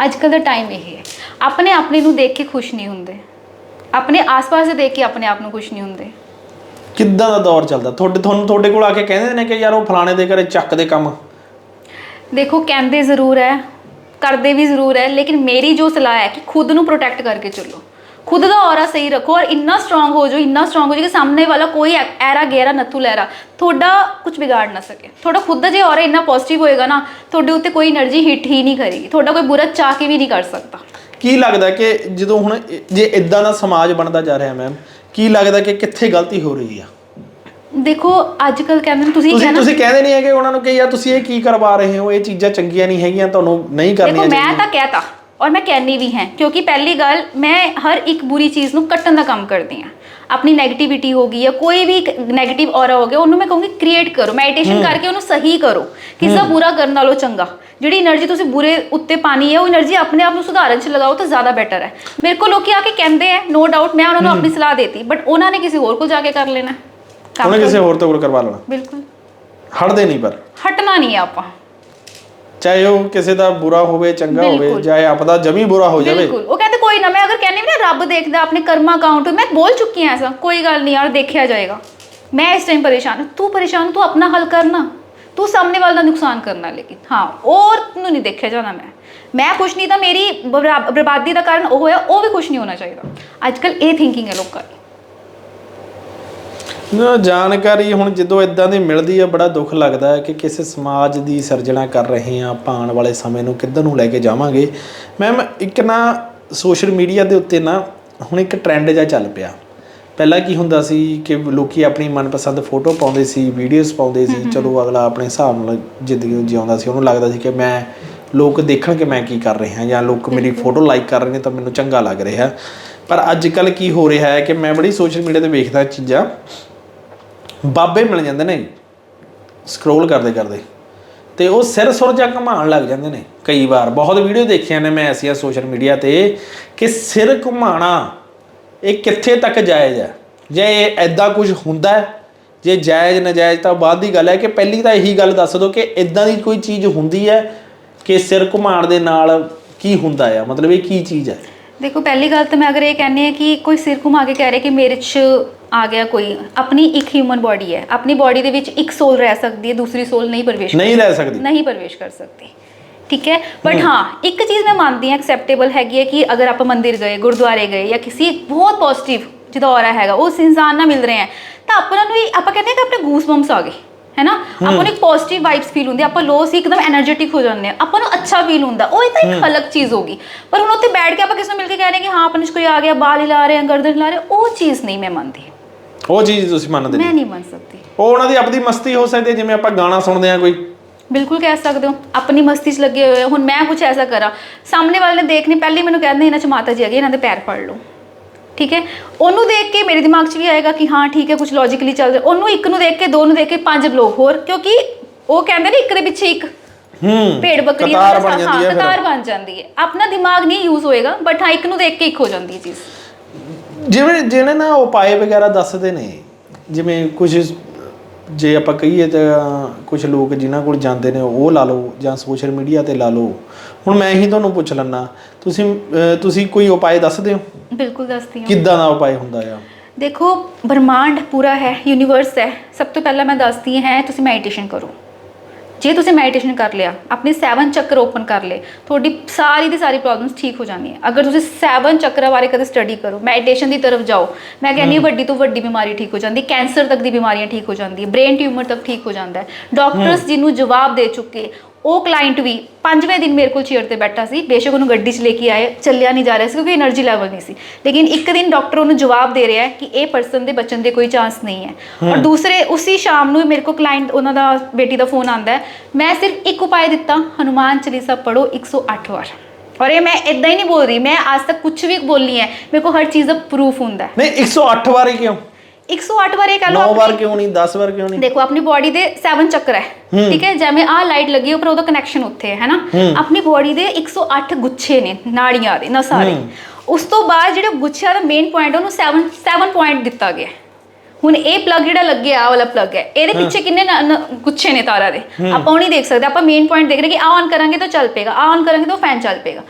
Speaker 2: ਅੱਜ ਕੱਲ ਦਾ ਟਾਈਮ ਇਹ ਹੈ। ਆਪਣੇ ਆਪਣੇ ਨੂੰ ਦੇਖ ਕੇ ਖੁਸ਼ ਨਹੀਂ ਹੁੰਦੇ। ਆਪਣੇ ਆਸ-ਪਾਸ ਦੇ ਦੇਖ ਕੇ ਆਪਣੇ ਆਪ ਨੂੰ ਖੁਸ਼ ਨਹੀਂ ਹੁੰਦੇ।
Speaker 1: ਕਿੱਦਾਂ ਦਾ ਦੌਰ ਚੱਲਦਾ? ਤੁਹਾਡੇ ਤੁਹਾਨੂੰ ਤੁਹਾਡੇ ਕੋਲ ਆ ਕੇ ਕਹਿੰਦੇ ਨੇ ਕਿ ਯਾਰ ਉਹ ਫਲਾਣੇ ਦੇ ਘਰੇ ਚੱਕ ਦੇ ਕੰਮ।
Speaker 2: ਦੇਖੋ ਕਹਿੰਦੇ ਜ਼ਰੂਰ ਹੈ। ਕਰਦੇ ਵੀ ਜ਼ਰੂਰ ਹੈ, ਲੇਕਿਨ ਮੇਰੀ ਜੋ ਸਲਾਹ ਹੈ ਕਿ ਖੁਦ ਨੂੰ ਪ੍ਰੋਟੈਕਟ ਕਰਕੇ ਚੱਲੋ। ਖੁਦ ਦਾ ਔਰਾ ਸਹੀ ਰੱਖੋ ਔਰ ਇੰਨਾ ਸਟਰੋਂਗ ਹੋ ਜਾਓ, ਇੰਨਾ ਸਟਰੋਂਗ ਹੋ ਜਾਓ ਕਿ ਸਾਹਮਣੇ ਵਾਲਾ ਕੋਈ ਐਰਾ ਗੇਰਾ ਨੱਥੂ ਲੈਰਾ ਤੁਹਾਡਾ ਕੁਝ ਵਿਗਾੜ ਨਾ ਸਕੇ। ਤੁਹਾਡਾ ਖੁਦ ਦਾ ਜੇ ਔਰਾ ਇੰਨਾ ਪੋਜ਼ਿਟਿਵ ਹੋਏਗਾ ਨਾ, ਤੁਹਾਡੇ ਉੱਤੇ ਕੋਈ એનર્ਜੀ ਹਿੱਟ ਹੀ ਨਹੀਂ ਕਰੇਗੀ। ਤੁਹਾਡਾ ਕੋਈ ਬੁਰਾ ਚਾਹ ਕੇ ਵੀ ਨਹੀਂ ਕਰ ਸਕਦਾ।
Speaker 1: ਕੀ ਲੱਗਦਾ ਕਿ ਜਦੋਂ ਹੁਣ ਜੇ ਇਦਾਂ ਦਾ ਸਮਾਜ ਬਣਦਾ ਜਾ ਰਿਹਾ ਮੈਮ ਕੀ ਲੱਗਦਾ ਕਿ ਕਿੱਥੇ ਗਲਤੀ ਹੋ ਰਹੀ ਆ?
Speaker 2: ਦੇਖੋ ਅੱਜ ਕੱਲ ਕਹਿੰਦੇ ਨੇ ਤੁਸੀਂ
Speaker 1: ਤੁਸੀਂ ਤੁਸੀਂ ਕਹਿੰਦੇ ਨਹੀਂ ਹੈਗੇ ਉਹਨਾਂ ਨੂੰ ਕਿ ਯਾਰ ਤੁਸੀਂ ਇਹ ਕੀ ਕਰਵਾ ਰਹੇ ਹੋ ਇਹ ਚੀਜ਼ਾਂ ਚੰਗੀਆਂ ਨਹੀਂ ਹੈਗੀਆਂ ਤੁਹਾਨੂੰ ਨਹੀਂ ਕਰਨੀਆਂ ਦੇਖੋ
Speaker 2: ਮੈਂ ਤਾਂ ਕਹਿਤਾ ਔਰ ਮੈਂ ਕਹਿਣੀ ਵੀ ਹੈ ਕਿਉਂਕਿ ਪਹਿਲੀ ਗੱਲ ਮੈਂ ਹਰ ਇੱਕ ਬੁਰੀ ਚੀਜ਼ ਨੂੰ ਕੱਟਣ ਦਾ ਕੰਮ ਕਰਦੀ ਆ ਆਪਣੀ ਨੈਗੇਟਿਵਿਟੀ ਹੋ ਗਈ ਜਾਂ ਕੋਈ ਵੀ ਨੈਗੇਟਿਵ ਔਰਾ ਹੋ ਗਿਆ ਉਹਨੂੰ ਮੈਂ ਕਹੂੰਗੀ ਕ੍ਰੀਏਟ ਕਰੋ ਮੈਡੀਟੇਸ਼ਨ ਕਰਕੇ ਉਹਨੂੰ ਸਹੀ ਕਰੋ ਕਿਸ ਦਾ ਬੁਰਾ ਕਰਨ ਨਾਲੋਂ ਚੰਗਾ। ਜਿਹੜੀ એનર્ਜੀ ਤੁਸੀਂ ਬੁਰੇ ਉੱਤੇ ਪਾਣੀ ਹੈ ਉਹ એનર્ਜੀ ਆਪਣੇ ਆਪ ਨੂੰ ਸੁਧਾਰਨ 'ਚ ਲਗਾਓ ਤਾਂ ਜ਼ਿਆਦਾ ਬੈਟਰ ਹੈ। ਮੇਰੇ ਕੋਲ ਲੋਕੀ ਆ ਕੇ ਕਹਿੰਦੇ ਆ ਨੋ ਡਾਊਟ ਮੈਂ ਉਹਨਾਂ ਨੂੰ ਆਪਣੀ ਸਲਾਹ ਦੇਤੀ ਬਟ ਉਹਨਾਂ ਨੇ ਕਿਸੇ ਹੋਰ ਕੋਲ ਜਾ ਕੇ ਕਰ ਲੈਣਾ। ਕੰਮ
Speaker 1: ਉਹਨੇ ਕਿਸੇ ਹੋਰ ਤੋਂ ਕਰਵਾ ਲੈਣਾ।
Speaker 2: ਬਿਲਕੁਲ।
Speaker 1: ਹਟਦੇ ਨਹੀਂ ਪਰ।
Speaker 2: ਹਟਣਾ ਨਹੀਂ ਆਪਾਂ।
Speaker 1: ਚਾਹੇ ਉਹ ਕਿਸੇ ਦਾ ਬੁਰਾ ਹੋਵੇ ਚੰਗਾ ਹੋਵੇ। ਚਾਹੇ ਆਪਦਾ ਜਮੀ ਬੁਰਾ ਹੋ ਜਾਵੇ।
Speaker 2: ਬਿਲਕੁਲ। ਉਹ ਕਹਿੰਦੇ ਕੋਈ ਨਾ ਮੈਂ ਅਗਰ ਕਹਿੰਦੀ ਵੀ ਨਾ ਰੱਬ ਦੇਖਦਾ ਆਪਣੇ ਕਰਮਾਂ ਅਕਾਊਂਟ ਮੈਂ ਬੋਲ ਚੁੱਕੀ ਹਾਂ ਐਸਾ। ਕੋਈ ਗੱਲ ਨਹੀਂ ਯਾਰ ਦੇਖਿਆ ਜਾਏਗਾ। ਮੈਂ ਇਸ ਟਾਈਮ ਪਰੇਸ਼ਾਨ ਹਾਂ। ਤੂੰ ਪਰੇਸ਼ਾਨ ਤੂੰ ਆਪਣਾ ਹੱਲ ਕਰਨਾ। ਤੂੰ ਸਾਹਮਣੇ ਵਾਲੇ ਦਾ ਨੁਕਸਾਨ ਕਰਨਾ ਲੇਕਿਨ ਹਾਂ ਔਰ ਨੂੰ ਨਹੀਂ ਦੇਖਿਆ ਜਾਣਾ ਮੈਂ। ਮੈਂ ਖੁਸ਼ ਨਹੀਂ ਤਾਂ ਮੇਰੀ ਬਰਾ- ਬਰਬਾਦੀ ਦਾ ਕਾਰਨ ਉਹ ਹੈ ਉਹ ਵੀ ਖੁਸ਼ ਨਹੀਂ ਹੋਣਾ ਚਾਹੀਦਾ। ਅੱਜ ਕੱਲ ਇਹ ਥਿੰਕਿੰਗ ਹੈ ਲੋਕਾਂ ਦੀ।
Speaker 1: ਨਾ ਜਾਣਕਾਰੀ ਹੁਣ ਜਦੋਂ ਇਦਾਂ ਦੀ ਮਿਲਦੀ ਹੈ ਬੜਾ ਦੁੱਖ ਲੱਗਦਾ ਹੈ ਕਿ ਕਿਸੇ ਸਮਾਜ ਦੀ ਸਿਰਜਣਾ ਕਰ ਰਹੇ ਹਾਂ ਆਪਾਂ ਆਉਣ ਵਾਲੇ ਸਮੇਂ ਨੂੰ ਕਿੱਧਰ ਨੂੰ ਲੈ ਕੇ ਜਾਵਾਂਗੇ। ਮੈਮ ਇੱਕ ਨਾ ਸੋਸ਼ਲ ਮੀਡੀਆ ਦੇ ਉੱਤੇ ਨਾ ਹੁਣ ਇੱਕ ਟ੍ਰੈਂਡ ਜਿਹਾ ਚੱਲ ਪਿਆ। ਪਹਿਲਾਂ ਕੀ ਹੁੰਦਾ ਸੀ ਕਿ ਲੋਕੀ ਆਪਣੀ ਮਨਪਸੰਦ ਫੋਟੋ ਪਾਉਂਦੇ ਸੀ ਵੀਡੀਓਜ਼ ਪਾਉਂਦੇ ਸੀ ਚਲੋ ਅਗਲਾ ਆਪਣੇ ਹਿਸਾਬ ਨਾਲ ਜ਼ਿੰਦਗੀ ਜਿਉਂਦਾ ਸੀ ਉਹਨੂੰ ਲੱਗਦਾ ਸੀ ਕਿ ਮੈਂ ਲੋਕ ਦੇਖਣ ਕਿ ਮੈਂ ਕੀ ਕਰ ਰਿਹਾ ਜਾਂ ਲੋਕ ਮੇਰੀ ਫੋਟੋ ਲਾਈਕ ਕਰ ਰਹੇ ਨੇ ਤਾਂ ਮੈਨੂੰ ਚੰਗਾ ਲੱਗ ਰਿਹਾ। ਪਰ ਅੱਜ ਕੱਲ ਕੀ ਹੋ ਰਿਹਾ ਹੈ ਕਿ ਮੈਂ ਬੜੀ ਸੋਸ਼ਲ ਮੀਡੀਆ ਤੇ ਵੇਖਦਾ ਚੀਜ਼ਾਂ। ਬਾਬੇ ਮਿਲ ਜਾਂਦੇ ਨੇ ਸਕਰੋਲ ਕਰਦੇ ਕਰਦੇ। ਤੇ ਉਹ ਸਿਰ ਸੁਰ ਜਾਂ ਘੁਮਾਉਣ ਲੱਗ ਜਾਂਦੇ ਨੇ, ਕਈ ਵਾਰ। ਬਹੁਤ ਵੀਡੀਓ ਦੇਖੀਆਂ ਨੇ ਮੈਂ ਐਸੀਆਂ ਸੋਸ਼ਲ ਮੀਡੀਆ ਤੇ ਕਿ ਸਿਰ ਘੁਮਾਣਾ ਇਹ ਕਿੱਥੇ ਤੱਕ ਜਾਇਜ਼ ਹੈ? ਜੇ ਇਹ ਐਦਾਂ ਕੁਝ ਹੁੰਦਾ ਜੇ ਜਾਇਜ਼ ਨਾਜਾਇਜ਼, ਤਾਂ ਬਾਅਦ ਦੀ ਗੱਲ ਹੈ ਕਿ ਪਹਿਲੀ ਤਾਂ ਇਹੀ ਗੱਲ ਦੱਸ ਦਿਓ ਕਿ ਇਦਾਂ ਦੀ ਕੋਈ ਚੀਜ਼ ਹੁੰਦੀ ਹੈ ਕਿ ਸਿਰ ਘੁਮਾਉਣ ਦੇ ਨਾਲ ਕੀ ਹੁੰਦਾ ਆ? ਮਤਲਬ ਇਹ ਕੀ ਚੀਜ਼ ਹੈ?
Speaker 2: ਦੇਖੋ ਪਹਿਲੀ ਗੱਲ ਤਾਂ ਮੈਂ ਅਗਰ ਇਹ ਕਹਿੰਨੀ ਹੈ ਕਿ ਕੋਈ ਸਿਰ ਘੁਮਾ ਕੇ ਕਹਿ ਰਿਹਾ ਕਿ ਮੇਰੇ 'ਚ ਆ ਗਿਆ ਕੋਈ ਆਪਣੀ ਇੱਕ ਹਿਊਮਨ ਬਾਡੀ ਹੈ। ਆਪਣੀ ਬਾਡੀ ਦੇ ਵਿੱਚ ਇੱਕ ਸੋਲ ਰਹਿ ਸਕਦੀ ਹੈ ਦੂਸਰੀ ਸੋਲ ਨਹੀਂ ਪ੍ਰਵੇਸ਼
Speaker 1: ਨਹੀਂ ਰਹਿ ਸਕਦੀ।
Speaker 2: ਨਹੀਂ ਪ੍ਰਵੇਸ਼ ਕਰ ਸਕਦੀ। ਠੀਕ ਹੈ? ਬਟ ਹਾਂ। ਇੱਕ ਚੀਜ਼ ਮੈਂ ਮੰਨਦੀ ਹਾਂ ਐਕਸੈਪਟੇਬਲ ਹੈਗੀ ਹੈ ਕਿ ਅਗਰ ਆਪਾਂ ਮੰਦਿਰ ਗਏ ਗੁਰਦੁਆਰੇ ਗਏ ਜਾਂ ਕਿਸੇ ਬਹੁਤ ਪੋਜ਼ਿਟਿਵ ਜਿਹਦਾ ਔਰਾ ਹੈਗਾ ਉਸ ਇਨਸਾਨ ਨਾਲ ਮਿਲ ਰਹੇ ਆ ਤਾਂ ਆਪਾਂ ਨੂੰ ਆਪਾਂ ਕਹਿੰਦੇ ਹਾਂ ਕਿ ਆਪਣੇ ਗੂਸ ਬੰਪਸ ਆ ਗਏ। ਹੈਨਾ? ਆਪਾਂ ਨੂੰ ਇੱਕ ਪੋਜ਼ਿਟਿਵ ਵਾਈਬਸ ਫੀਲ ਹੁੰਦੀ ਆਪਾਂ ਲੋ ਸੀ ਇੱਕਦਮ એનર્ਜੈਟਿਕ ਹੋ ਜਾਂਦੇ ਆ। ਆਪਾਂ ਨੂੰ ਅੱਛਾ ਫੀਲ ਹੁੰਦਾ ਉਹ ਤਾਂ ਇੱਕ ਅਲੱਗ ਚੀਜ਼ ਹੋਗੀ ਪਰ ਹੁਣ ਉੱਥੇ ਬੈਠ ਕੇ ਆਪਾਂ ਕਿਸੇ ਨੂੰ ਮਿਲ ਕੇ ਕਹਿੰਦੇ ਕਿ ਹਾਂ ਆਪਾਂ ਨੂੰ ਕੋਈ ਆ ਗਿਆ ਬਾਲ ਹਿਲਾ ਰਹੇ ਆ ਗਰਦਨ ਹਿਲਾ ਰਹੇ ਉਹ ਚੀਜ਼ ਨਹੀਂ ਮੈਂ ਮੰਨਦੀ।
Speaker 1: ਉਹ ਚੀਜ਼ ਤੁਸੀਂ ਮੰਨਦੇ ਨਹੀਂ
Speaker 2: ਮੈਂ
Speaker 1: ਨਹੀਂ।
Speaker 2: ਮੰਨ ਸਕਦੀ।
Speaker 1: ਉਹ ਉਹਨਾਂ ਦੀ ਆਪਣੀ ਮਸਤੀ ਹੋ ਸਕਦੀ ਜਿਵੇਂ ਆਪਾਂ ਗਾਣਾ ਸੁਣਦੇ ਆ ਕੋਈ।
Speaker 2: ਬਿਲਕੁਲ ਕਹਿ ਸਕਦੇ ਹੋ। ਆਪਣੀ ਮਸਤੀ 'ਚ ਲੱਗੇ ਹੋਏ ਹੁਣ ਮੈਂ ਕੁਝ ਐਸਾ ਕਰਾਂ। ਸਾਹਮਣੇ ਵਾਲੇ ਨੇ ਦੇਖ ਪਹਿਲੇ ਮੈਨੂੰ ਕਹਿੰਦੇ ਇਹਨਾਂ 'ਚ ਮਾਤਾ ਜੀ ਆ ਗਈ ਇਹਨਾਂ ਦੇ ਪੈਰ ਫੜ ਲਓ। ਠੀਕ ਹੈ? ਉਹਨੂੰ ਦੇਖ ਕੇ ਮੇਰੇ ਦਿਮਾਗ 'ਚ ਵੀ ਆਏਗਾ ਕਿ ਹਾਂ ਠੀਕ ਹੈ ਕੁਝ ਲੌਜੀਕਲੀ ਚੱਲ ਰਿਹਾ ਉਹਨੂੰ ਇੱਕ ਨੂੰ ਦੇਖ ਕੇ ਦੋ ਨੂੰ ਦੇਖ ਕੇ ਪੰਜ ਲੋਕ ਹੋਰ ਕਿਉਂਕਿ ਉਹ ਕਹਿੰਦੇ ਨੇ ਇੱਕ ਦੇ ਪਿੱਛੇ ਇੱਕ।
Speaker 1: ਹੂੰ
Speaker 2: ਭੇਡ ਬੱਕਰੀ
Speaker 1: ਕਤਾਰ ਬਣ ਜਾਂਦੀ ਹੈ।
Speaker 2: ਕਤਾਰ ਬਣ ਜਾਂਦੀ ਹੈ। ਆਪਣਾ ਦਿਮਾਗ ਨਹੀਂ ਯੂਜ਼ ਹੋਏਗਾ ਬਟ ਹਾਂ ਇੱਕ ਨੂੰ ਦੇਖ ਕੇ ਇੱਕ ਹੋ ਜਾਂਦੀ ਚੀਜ਼।
Speaker 1: ਜਿਵੇਂ ਜਿਹੜੇ ਨਾ ਉਪਾਏ ਵਗੈਰਾ ਦੱਸਦੇ ਨੇ ਜਿਵੇਂ ਕੁਝ ਜੇ ਆਪਾਂ ਕਹੀਏ ਤਾਂ ਕੁਝ ਲੋਕ ਜਿਨ੍ਹਾਂ ਕੋਲ ਜਾਂਦੇ ਨੇ ਉਹ ਲਾ ਲਓ ਜਾਂ ਸੋਸ਼ਲ ਮੀਡੀਆ ਤੇ ਲਾ ਲਓ। ਹੁਣ ਮੈਂ ਹੀ ਤੁਹਾਨੂੰ ਪੁੱਛ ਲੈਣਾ ਤੁਸੀਂ ਤੁਸੀਂ ਕੋਈ ਉਪਾਏ ਦੱਸਦੇ ਹੋ?
Speaker 2: ਬਿਲਕੁਲ ਦੱਸਦੀ ਹਾਂ।
Speaker 1: ਕਿੱਦਾਂ ਦਾ ਉਪਾਏ ਹੁੰਦਾ ਆ?
Speaker 2: ਦੇਖੋ ਬ੍ਰਹਮਾਂਡ ਪੂਰਾ ਹੈ ਯੂਨੀਵਰਸ ਹੈ। ਸਭ ਤੋਂ ਪਹਿਲਾਂ ਮੈਂ ਦੱਸਦੀ ਹਾਂ ਤੁਸੀਂ ਮੈਡੀਟੇਸ਼ਨ ਕਰੋ। ਜੇ ਤੁਸੀਂ ਮੈਡੀਟੇਸ਼ਨ ਕਰ ਲਿਆ ਆਪਣੇ 7 ਚੱਕਰ ਓਪਨ ਕਰ ਲਏ ਤੁਹਾਡੀ ਸਾਰੀ ਦੀ ਸਾਰੀ ਪ੍ਰੋਬਲਮਸ ਠੀਕ ਹੋ ਜਾਣੀਆਂ ਅਗਰ ਤੁਸੀਂ 7 ਚੱਕਰਾਂ ਬਾਰੇ ਕਦੇ ਸਟੱਡੀ ਕਰੋ ਮੈਡੀਟੇਸ਼ਨ ਦੀ ਤਰਫ ਜਾਓ ਮੈਂ ਕਹਿੰਦੀ ਵੱਡੀ ਤੋਂ ਵੱਡੀ ਬਿਮਾਰੀ ਠੀਕ ਹੋ ਜਾਂਦੀ ਕੈਂਸਰ ਤੱਕ ਦੀ ਬਿਮਾਰੀਆਂ ਠੀਕ ਹੋ ਜਾਂਦੀ ਹੈ ਬ੍ਰੇਨ ਟਿਊਮਰ ਤੱਕ ਠੀਕ ਹੋ ਜਾਂਦਾ ਹੈ। ਡਾਕਟਰਸ ਜਿਹਨੂੰ ਜਵਾਬ ਦੇ ਚੁੱਕੇ ਉਹ ਕਲਾਇੰਟ ਵੀ ਪੰਜਵੇਂ ਦਿਨ ਮੇਰੇ ਕੋਲ ਚੇਅਰ ਤੇ ਬੈਠਾ ਸੀ ਬੇਸ਼ੱਕ ਉਹਨੂੰ ਗੱਡੀ 'ਚ ਲੈ ਕੇ ਆਏ ਚੱਲਿਆ ਨਹੀਂ ਜਾ ਰਿਹਾ ਸੀ ਕਿਉਂਕਿ એનર્ਜੀ ਲੈਵਲ ਨਹੀਂ ਸੀ। ਲੇਕਿਨ ਇੱਕ ਦਿਨ ਡਾਕਟਰ ਉਹਨੂੰ ਜਵਾਬ ਦੇ ਰਿਹਾ ਹੈ ਕਿ ਇਹ ਪਰਸਨ ਦੇ ਬਚਣ ਦੇ ਕੋਈ ਚਾਂਸ ਨਹੀਂ ਹੈ। ਔਰ ਦੂਸਰੇ ਉਸੇ ਸ਼ਾਮ ਨੂੰ ਮੇਰੇ ਕੋਲ ਕਲਾਇੰਟ ਉਹਨਾਂ ਦਾ ਬੇਟੀ ਦਾ ਫੋਨ ਆਉਂਦਾ ਹੈ। ਮੈਂ ਸਿਰਫ ਇੱਕ ਉਪਾਅ ਦਿੱਤਾ ਹਨੂਮਾਨ ਚਾਲੀਸਾ ਪੜੋ 108 ਵਾਰ। ਔਰ ਇਹ ਮੈਂ ਇਦਾਂ ਹੀ ਨਹੀਂ ਬੋਲ ਰਹੀ ਮੈਂ ਅੱਜ ਤੱਕ ਕੁਝ ਵੀ ਬੋਲੀ ਹੈ ਮੇਰੇ ਕੋਲ ਹਰ ਚੀਜ਼ ਦਾ ਪ੍ਰੂਫ ਹੁੰਦਾ ਹੈ।
Speaker 1: ਨਹੀਂ 108 ਵਾਰ ਹੀ ਕਿਉਂ?
Speaker 2: 108 ਵਾਰ ਇਹ ਕਹ
Speaker 1: 9
Speaker 2: ਲਓ
Speaker 1: ਵਾਰ ਕਿਉਂ ਨਹੀਂ? 10 ਵਾਰ ਕਿਉਂ ਨਹੀਂ?
Speaker 2: ਦੇਖੋ ਆਪਣੀ ਬਾਡੀ ਦੇ 7 ਚੱਕਰ ਹੈ ਠੀਕ ਹੈ? ਜਿਵੇਂ ਆ ਲਾਈਟ ਲੱਗੀ ਉੱਪਰ ਉਹਦਾ ਕਨੈਕਸ਼ਨ ਉੱਥੇ ਹੈ ਹੈਨਾ ਆਪਣੀ ਬਾਡੀ ਦੇ 108 ਗੁੱਛੇ ਨੇ ਨਾੜੀਆਂ ਦੇ ਨਸਾਂ ਦੇ ਉਸ ਤੋਂ ਬਾਅਦ ਜਿਹੜੇ ਗੁੱਛਿਆਂ ਦਾ ਮੇਨ ਪੁਆਇੰਟ ਉਹਨੂੰ 7 7 ਪੁਆਇੰਟ ਦਿੱਤਾ ਗਿਆ। ਹੁਣ ਇਹ ਪਲੱਗ ਜਿਹੜਾ ਲੱਗਿਆ ਆ ਵਾਲਾ ਪਲੱਗ ਹੈ ਇਹਦੇ ਪਿੱਛੇ ਕਿੰਨੇ ਗੁੱਛੇ ਨੇ ਤਾਰਾਂ ਦੇ? ਆਪਾਂ ਉਹ ਨਹੀਂ ਦੇਖ ਸਕਦੇ ਆਪਾਂ ਮੇਨ ਪੁਆਇੰਟ ਦੇਖ ਰਹੇ ਕਿ ਆ ਔਨ ਕਰਾਂਗੇ ਤਾਂ ਚੱਲ ਪੇਗਾ ਆ ਔਨ ਕਰਾਂਗੇ ਤਾਂ ਫੈਨ ਚੱਲ ਪੇਗਾ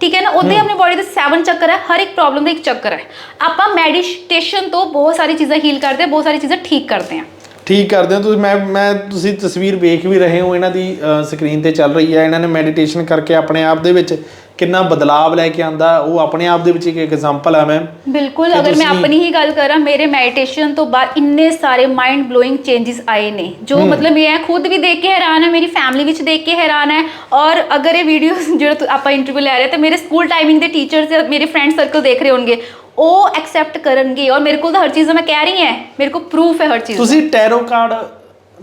Speaker 2: ਠੀਕ ਹੈ ਨਾ? ਉਹਦੇ ਆਪਣੀ ਬਾਡੀ ਦੇ 7 ਚੱਕਰ ਹੈ ਹਰ ਇੱਕ ਪ੍ਰੋਬਲਮ ਦਾ ਇੱਕ ਚੱਕਰ ਹੈ। ਆਪਾਂ ਮੈਡੀਟੇਸ਼ਨ ਤੋਂ ਬਹੁਤ ਸਾਰੀ ਚੀਜ਼ਾਂ ਹੀਲ ਕਰਦੇ ਬਹੁਤ ਸਾਰੀ ਚੀਜ਼ਾਂ ਠੀਕ ਕਰਦੇ ਹਾਂ।
Speaker 1: ਠੀਕ ਕਰਦੇ ਹੋ। ਤੁਸੀਂ ਮੈਂ ਮੈਂ ਤੁਸੀਂ ਤਸਵੀਰ ਵੇਖ ਵੀ ਰਹੇ ਹੋ। ਇਹਨਾਂ ਦੀ ਸਕਰੀਨ ਤੇ ਚੱਲ ਰਹੀ ਹੈ। ਇਹਨਾਂ ਨੇ ਮੈਡੀਟੇਸ਼ਨ ਕਰਕੇ ਆਪਣੇ ਆਪ ਦੇ ਵਿੱਚ ਕਿੰਨਾ ਬਦਲਾਵ ਲੈ ਕੇ ਆਂਦਾ। ਉਹ ਆਪਣੇ ਆਪ ਦੇ ਵਿੱਚ ਇੱਕ ਐਗਜ਼ਾਮਪਲ ਹੈ ਮੈਮ
Speaker 2: ਬਿਲਕੁਲ। ਅਗਰ ਮੈਂ ਆਪਣੀ ਹੀ ਗੱਲ ਕਰਾਂ ਮੇਰੇ ਮੈਡੀਟੇਸ਼ਨ ਤੋਂ ਬਾਅਦ ਇੰਨੇ ਸਾਰੇ ਮਾਈਂਡ ਬਲੋਇੰਗ ਚੇਂਜਸ ਆਏ ਨੇ। ਜੋ ਮਤਲਬ ਮੈਂ ਖੁਦ ਵੀ ਦੇਖ ਕੇ ਹੈਰਾਨ ਹਾਂ ਮੇਰੀ ਫੈਮਿਲੀ ਵਿੱਚ ਦੇਖ ਕੇ ਹੈਰਾਨ ਹੈ। ਔਰ ਅਗਰ ਇਹ ਵੀਡੀਓਜ਼ ਜਿਹੜਾ ਆਪਾਂ ਇੰਟਰਵਿਊ ਲੈ ਰਹੇ ਤਾਂ ਮੇਰੇ ਸਕੂਲ ਟਾਈਮਿੰਗ ਦੇ ਟੀਚਰਸ ਮੇਰੇ ਫਰੈਂਡ ਸਰਕਲ ਦੇਖ ਰਹੇ ਹੋਣਗੇ। ਉਹ ਐਕਸੈਪਟ ਕਰਨਗੇ ਔਰ ਮੇਰੇ ਕੋਲ ਤਾਂ ਹਰ ਚੀਜ਼ ਮੈਂ ਕਹਿ ਰਹੀ ਹਾਂ ਮੇਰੇ ਕੋਲ ਪ੍ਰੂਫ ਹੈ ਹਰ ਚੀਜ਼
Speaker 1: ਤੁਸੀਂ ਟੈਰੋ ਕਾਰਡ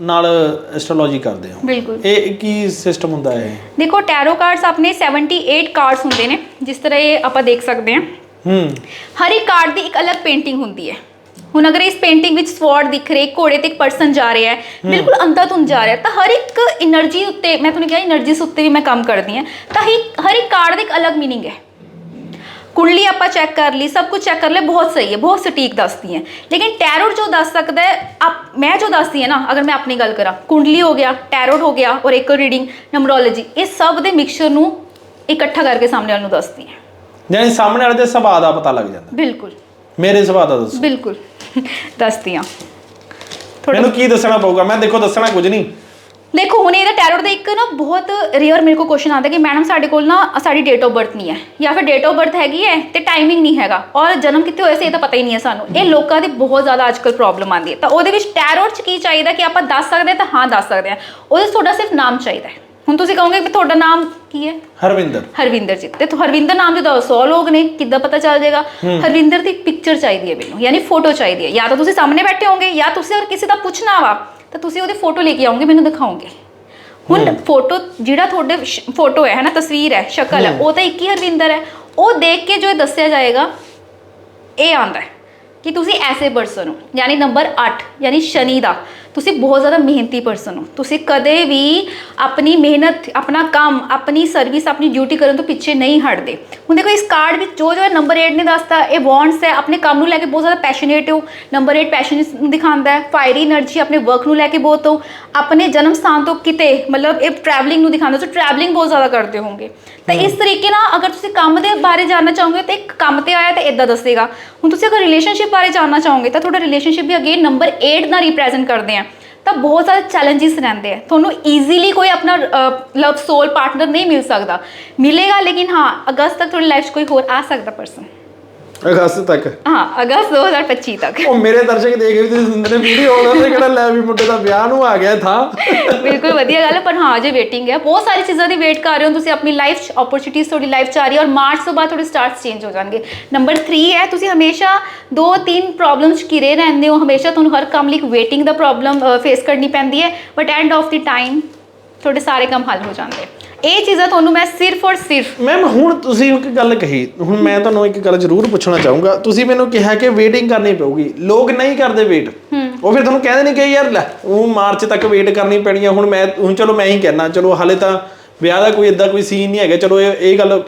Speaker 1: ਨਾਲ ਐਸਟ੍ਰੋਲੋਜੀ ਕਰਦੇ ਹੋ। ਇਹ ਕੀ ਸਿਸਟਮ ਹੁੰਦਾ ਹੈ?
Speaker 2: ਦੇਖੋ ਟੈਰੋ ਕਾਰਡਸ ਆਪਣੇ 78 ਕਾਰਡਸ ਹੁੰਦੇ ਨੇ ਜਿਸ ਤਰ੍ਹਾਂ ਇਹ ਆਪਾਂ ਦੇਖ ਸਕਦੇ ਹਾਂ।
Speaker 1: ਹੂੰ।
Speaker 2: ਹਰ ਇੱਕ ਕਾਰਡ ਦੀ ਇੱਕ ਅਲੱਗ ਪੇਂਟਿੰਗ ਹੁੰਦੀ ਹੈ। ਹੁਣ ਅਗਰ ਇਸ ਪੇਂਟਿੰਗ ਵਿੱਚ ਸਵਾਰਡ ਦਿਖ ਰਿਹਾ ਇੱਕ ਘੋੜੇ ਤੇ ਇੱਕ ਪਰਸਨ ਜਾ ਰਿਹਾ ਹੈ ਬਿਲਕੁਲ ਅੰਤਾਤੁੰਦ ਜਾ ਰਿਹਾ ਤਾਂ ਹਰ ਇੱਕ એનર્ਜੀ ਉੱਤੇ ਮੈਂ ਤੁਹਾਨੂੰ ਕਿਹਾ એનર્ਜੀਸ ਉੱਤੇ ਵੀ ਮੈਂ ਕੰਮ ਕਰਦੀ ਹਾਂ ਤਾਂ ਹੀ ਹਰ ਇੱਕ ਕਾਰਡ ਦਾ ਇੱਕ ਅਲੱਗ ਮੀਨਿੰਗ ਹੈ। ਕੁੰਡਲੀ ਆਪਾਂ ਚੈੱਕ ਕਰ ਲਈ ਸਭ ਕੁਝ ਚੈੱਕ ਕਰ ਲਿਆ ਬਹੁਤ ਸਹੀ ਹੈ ਬਹੁਤ ਸਟੀਕ ਦੱਸਦੀ ਹੈ। ਲੇਕਿਨ ਟੈਰੋਟ ਜੋ ਦੱਸ ਸਕਦਾ ਹੈ ਆਪ ਮੈਂ ਜੋ ਦੱਸਦੀ ਹੈ ਨਾ ਅਗਰ ਮੈਂ ਆਪਣੀ ਗੱਲ ਕਰਾਂ ਕੁੰਡਲੀ ਹੋ ਗਿਆ ਟੈਰੋਟ ਹੋ ਗਿਆ ਔਰ ਇੱਕ ਰੀਡਿੰਗ ਨੰਬਰੋਲੋਜੀ ਇਹ ਸਭ ਦੇ ਮਿਕਸਚਰ ਨੂੰ ਇਕੱਠਾ ਕਰਕੇ ਸਾਹਮਣੇ ਵਾਲੇ ਨੂੰ ਦੱਸਦੀ ਹੈ।
Speaker 1: ਯਾਨੀ ਸਾਹਮਣੇ ਵਾਲੇ ਦੇ ਸੁਭਾਅ ਦਾ ਪਤਾ ਲੱਗ ਜਾਂਦਾ।
Speaker 2: ਬਿਲਕੁਲ।
Speaker 1: ਮੇਰੇ ਸੁਭਾਅ ਦਾ ਦੱਸੋ।
Speaker 2: ਬਿਲਕੁਲ। ਦੱਸਦੀ ਹਾਂ।
Speaker 1: ਮੈਨੂੰ ਕੀ ਦੱਸਣਾ ਪਊਗਾ? ਮੈਂ ਦੇਖੋ ਦੱਸਣਾ ਕੁਝ ਨਹੀਂ।
Speaker 2: ਦੇਖੋ ਹੁਣ ਇਹਦਾ ਟੈਰੋਟ ਦਾ ਇੱਕ ਨਾ ਬਹੁਤ ਰੇਅਰ ਮੇਰੇ ਕੋਲ ਕੁਐਸਚਨ ਆਉਂਦਾ ਕਿ ਮੈਡਮ ਸਾਡੇ ਕੋਲ ਨਾ ਸਾਡੀ ਡੇਟ ਆਫ ਬਰਥ ਨਹੀਂ ਹੈ ਜਾਂ ਫਿਰ ਡੇਟ ਆਫ ਬਰਥ ਹੈਗੀ ਹੈ ਤੇ ਟਾਈਮਿੰਗ ਨਹੀਂ ਹੈਗਾ ਔਰ ਜਨਮ ਕਿੱਥੇ ਹੋਇਆ ਸੀ ਇਹ ਤਾਂ ਪਤਾ ਹੀ ਨਹੀਂ ਹੈ ਸਾਨੂੰ। ਇਹ ਲੋਕਾਂ ਦੀ ਬਹੁਤ ਜ਼ਿਆਦਾ ਅੱਜਕੱਲ ਪ੍ਰੋਬਲਮ ਆਉਂਦੀ ਹੈ। ਤਾਂ ਉਹਦੇ ਵਿੱਚ ਟੈਰੋਟ 'ਚ ਕੀ ਚਾਹੀਦਾ ਕਿ ਆਪਾਂ ਦੱਸ ਸਕਦੇ ਹਾਂ ਤਾਂ ਹਾਂ ਦੱਸ ਸਕਦੇ ਹਾਂ। ਉਹਦੇ ਤੁਹਾਡਾ ਸਿਰਫ ਨਾਮ ਚਾਹੀਦਾ ਹੈ। ਹੁਣ ਤੁਸੀਂ ਕਹੋਗੇ ਕਿ ਤੁਹਾਡਾ ਨਾਮ ਕੀ ਹੈ?
Speaker 1: ਹਰਵਿੰਦਰ।
Speaker 2: ਹਰਵਿੰਦਰ ਜੀ। ਤੇ ਹਰਵਿੰਦਰ ਨਾਮ ਦੇ ਤਾਂ 100 ਲੋਕ ਨੇ ਕਿੱਦਾਂ ਪਤਾ ਚੱਲ ਜਾਏਗਾ? ਹਰਵਿੰਦਰ ਦੀ ਪਿਕਚਰ ਚਾਹੀਦੀ ਹੈ ਮੈਨੂੰ ਯਾਨੀ ਫੋਟੋ ਚਾਹੀਦੀ ਹੈ। ਜਾਂ ਤਾਂ ਤੁਸੀਂ ਸਾਹਮਣੇ ਬੈਠੇ ਹੋਵੋਗੇ ਜਾਂ ਤੁਸੀਂ ਅਗਰ ਕਿਸੇ ਦਾ ਪੁੱਛਣਾ ਵਾ ਤਾਂ ਤੁਸੀਂ ਉਹਦੀ ਫੋਟੋ ਲੈ ਕੇ ਆਓਗੇ ਮੈਨੂੰ ਦਿਖਾਓਗੇ। ਹੁਣ ਫੋਟੋ ਜਿਹੜਾ ਤੁਹਾਡੇ ਫੋਟੋ ਹੈ ਹੈ ਨਾ ਤਸਵੀਰ ਹੈ ਸ਼ਕਲ ਹੈ ਉਹ ਤਾਂ ਇੱਕ ਹੀ ਹਰਵਿੰਦਰ ਹੈ। ਉਹ ਦੇਖ ਕੇ ਜੋ ਇਹ ਦੱਸਿਆ ਜਾਏਗਾ ਇਹ ਆਂਦਾ ਹੈ ਕਿ ਤੁਸੀਂ ਐਸੇ ਪਰਸਨ ਹੋ ਯਾਨੀ ਨੰਬਰ 8 ਯਾਨੀ ਸ਼ਨੀ ਦਾ। ਤੁਸੀਂ ਬਹੁਤ ਜ਼ਿਆਦਾ ਮਿਹਨਤੀ ਪਰਸਨ ਹੋ। ਤੁਸੀਂ ਕਦੇ ਵੀ ਆਪਣੀ ਮਿਹਨਤ ਆਪਣਾ ਕੰਮ ਆਪਣੀ ਸਰਵਿਸ ਆਪਣੀ ਡਿਊਟੀ ਕਰਨ ਤੋਂ ਪਿੱਛੇ ਨਹੀਂ ਹਟਦੇ। ਹੁਣ ਦੇਖੋ ਇਸ ਕਾਰਡ ਵਿੱਚ ਜੋ ਜੋ ਨੰਬਰ 8 ਨੇ ਦੱਸਤਾ ਇਹ ਵਾਂਟਸ ਹੈ ਆਪਣੇ ਕੰਮ ਨੂੰ ਲੈ ਕੇ ਬਹੁਤ ਜ਼ਿਆਦਾ ਪੈਸ਼ਨੇਟ ਹੋ। ਨੰਬਰ 8 ਪੈਸ਼ਨ ਦਿਖਾਉਂਦਾ ਹੈ ਫਾਇਰੀ એનર્ਜੀ ਆਪਣੇ ਵਰਕ ਨੂੰ ਲੈ ਕੇ ਬਹੁਤ ਹੋ। ਆਪਣੇ ਜਨਮ ਸਥਾਨ ਤੋਂ ਕਿਤੇ ਮਤਲਬ ਇਹ ਟਰੈਵਲਿੰਗ ਨੂੰ ਦਿਖਾਉਂਦਾ ਸੋ ਟਰੈਵਲਿੰਗ ਬਹੁਤ ਜ਼ਿਆਦਾ ਕਰਦੇ ਹੋਗੇ ਤਾਂ ਇਸ ਤਰੀਕੇ ਨਾਲ ਅਗਰ ਤੁਸੀਂ ਕੰਮ ਦੇ ਬਾਰੇ ਜਾਣਨਾ ਚਾਹੋਗੇ ਤਾਂ ਇੱਕ ਕੰਮ ਤੇ ਆਇਆ ਤਾਂ ਇਦਾਂ ਦੱਸੇਗਾ। ਹੁਣ ਤੁਸੀਂ ਅਗਰ ਰਿਲੇਸ਼ਨਸ਼ਿਪ ਬਾਰੇ ਜਾਣਨਾ ਚਾਹੋਗੇ ਤਾਂ ਤੁਹਾਡਾ ਰਿਲੇਸ਼ਨਸ਼ਿਪ ਵੀ ਅਗੇਨ ਨੰਬਰ 8 ਨਾਲ ਰਿਪਰੈਜ਼ੈਂਟ ਕਰਦੇ ਆ। ਤਾਂ ਬਹੁਤ ਸਾਰੇ ਚੈਲੰਜਸ ਰਹਿੰਦੇ ਆ। ਤੁਹਾਨੂੰ ਈਜ਼ੀਲੀ ਕੋਈ ਆਪਣਾ ਲਵ ਸੋਲ ਪਾਰਟਨਰ ਨਹੀਂ ਮਿਲ ਸਕਦਾ। ਮਿਲੇਗਾ ਲੇਕਿਨ ਹਾਂ, ਅਗਸਤ ਤੱਕ ਤੁਹਾਡੀ ਲਾਈਫ 'ਚ ਕੋਈ ਹੋਰ ਆ ਸਕਦਾ ਪਰਸਨ
Speaker 1: ਅਗਸਤ ਤੱਕ।
Speaker 2: ਹਾਂ ਅਗਸਤ 2025 ਤੱਕ।
Speaker 1: ਉਹ ਮੇਰੇ ਦਰਸ਼ਕ ਦੇਖ ਵੀ ਤੁਸੀਂ ਸੁਣਦੇ ਨੇ ਵੀਡੀਓ ਉਹਨਾਂ ਨੇ ਕਿਹੜਾ ਲੈ ਵੀ ਮੁੰਡੇ ਦਾ ਵਿਆਹ ਨੂੰ ਆ ਗਿਆ ਥਾ।
Speaker 2: ਬਿਲਕੁਲ ਵਧੀਆ ਗੱਲ ਹੈ ਪਰ ਹਾਂ ਅਜੇ ਵੇਟਿੰਗ ਹੈ। ਬਹੁਤ ਸਾਰੀ ਚੀਜ਼ਾਂ ਦੀ ਵੇਟ ਕਰ ਰਹੇ ਹੋ ਤੁਸੀਂ ਆਪਣੀ ਲਾਈਫ ਓਪਰਚੁਨਿਟੀਜ਼ ਤੁਹਾਡੀ ਲਾਈਫ 'ਚ ਆ ਰਹੀ ਹੈ ਔਰ ਮਾਰਚ ਤੋਂ ਬਾਅਦ ਤੁਹਾਡੇ ਸਟਾਰਟਸ ਚੇਂਜ ਹੋ ਜਾਣਗੇ। ਨੰਬਰ 3 ਹੈ ਤੁਸੀਂ ਹਮੇਸ਼ਾ ਦੋ ਤਿੰਨ ਪ੍ਰੋਬਲਮਸ ਘਿਰੇ ਰਹਿੰਦੇ ਹੋ। ਹਮੇਸ਼ਾ ਤੁਹਾਨੂੰ ਹਰ ਕੰਮ ਲਈ ਵੇਟਿੰਗ ਦਾ ਪ੍ਰੋਬਲਮ ਫੇਸ ਕਰਨੀ ਪੈਂਦੀ ਹੈ। But end of the time ਤੁਹਾਡੇ ਸਾਰੇ ਕੰਮ ਹੱਲ ਹੋ ਜਾਂਦੇ। ਇਹ ਚੀਜ਼ਾਂ ਤੁਹਾਨੂੰ ਮੈਂ ਸਿਰਫ ਔਰ ਸਿਰਫ
Speaker 1: ਮੈਮ ਹੁਣ ਤੁਸੀਂ ਇੱਕ ਗੱਲ ਕਹੀ ਹੁਣ ਮੈਂ ਤੁਹਾਨੂੰ ਇੱਕ ਗੱਲ ਜ਼ਰੂਰ ਪੁੱਛਣਾ ਚਾਹੂੰਗਾ। ਤੁਸੀਂ ਮੈਨੂੰ ਕਿਹਾ ਕਿ ਵੇਟਿੰਗ ਕਰਨੀ ਪਊਗੀ। ਲੋਕ ਨਹੀਂ ਕਰਦੇ ਵੇਟ ਉਹ ਫਿਰ ਤੁਹਾਨੂੰ ਕਹਿੰਦੇ ਨੇ ਕਿ ਯਾਰ ਲੈ ਉਹ ਮਾਰਚ ਤੱਕ ਵੇਟ ਕਰਨੀ ਪੈਣੀ ਆ ਹੁਣ ਮੈਂ ਹੁਣ ਚਲੋ ਮੈਂ ਹੀ ਕਹਿਣਾ ਚਲੋ ਹਾਲੇ ਤਾਂ ਵਿਆਹ ਦਾ ਕੋਈ ਇਦਾਂ ਕੋਈ ਸੀਨ ਨਹੀਂ ਹੈਗਾ। ਚਲੋ ਇਹ ਇਹ ਗੱਲ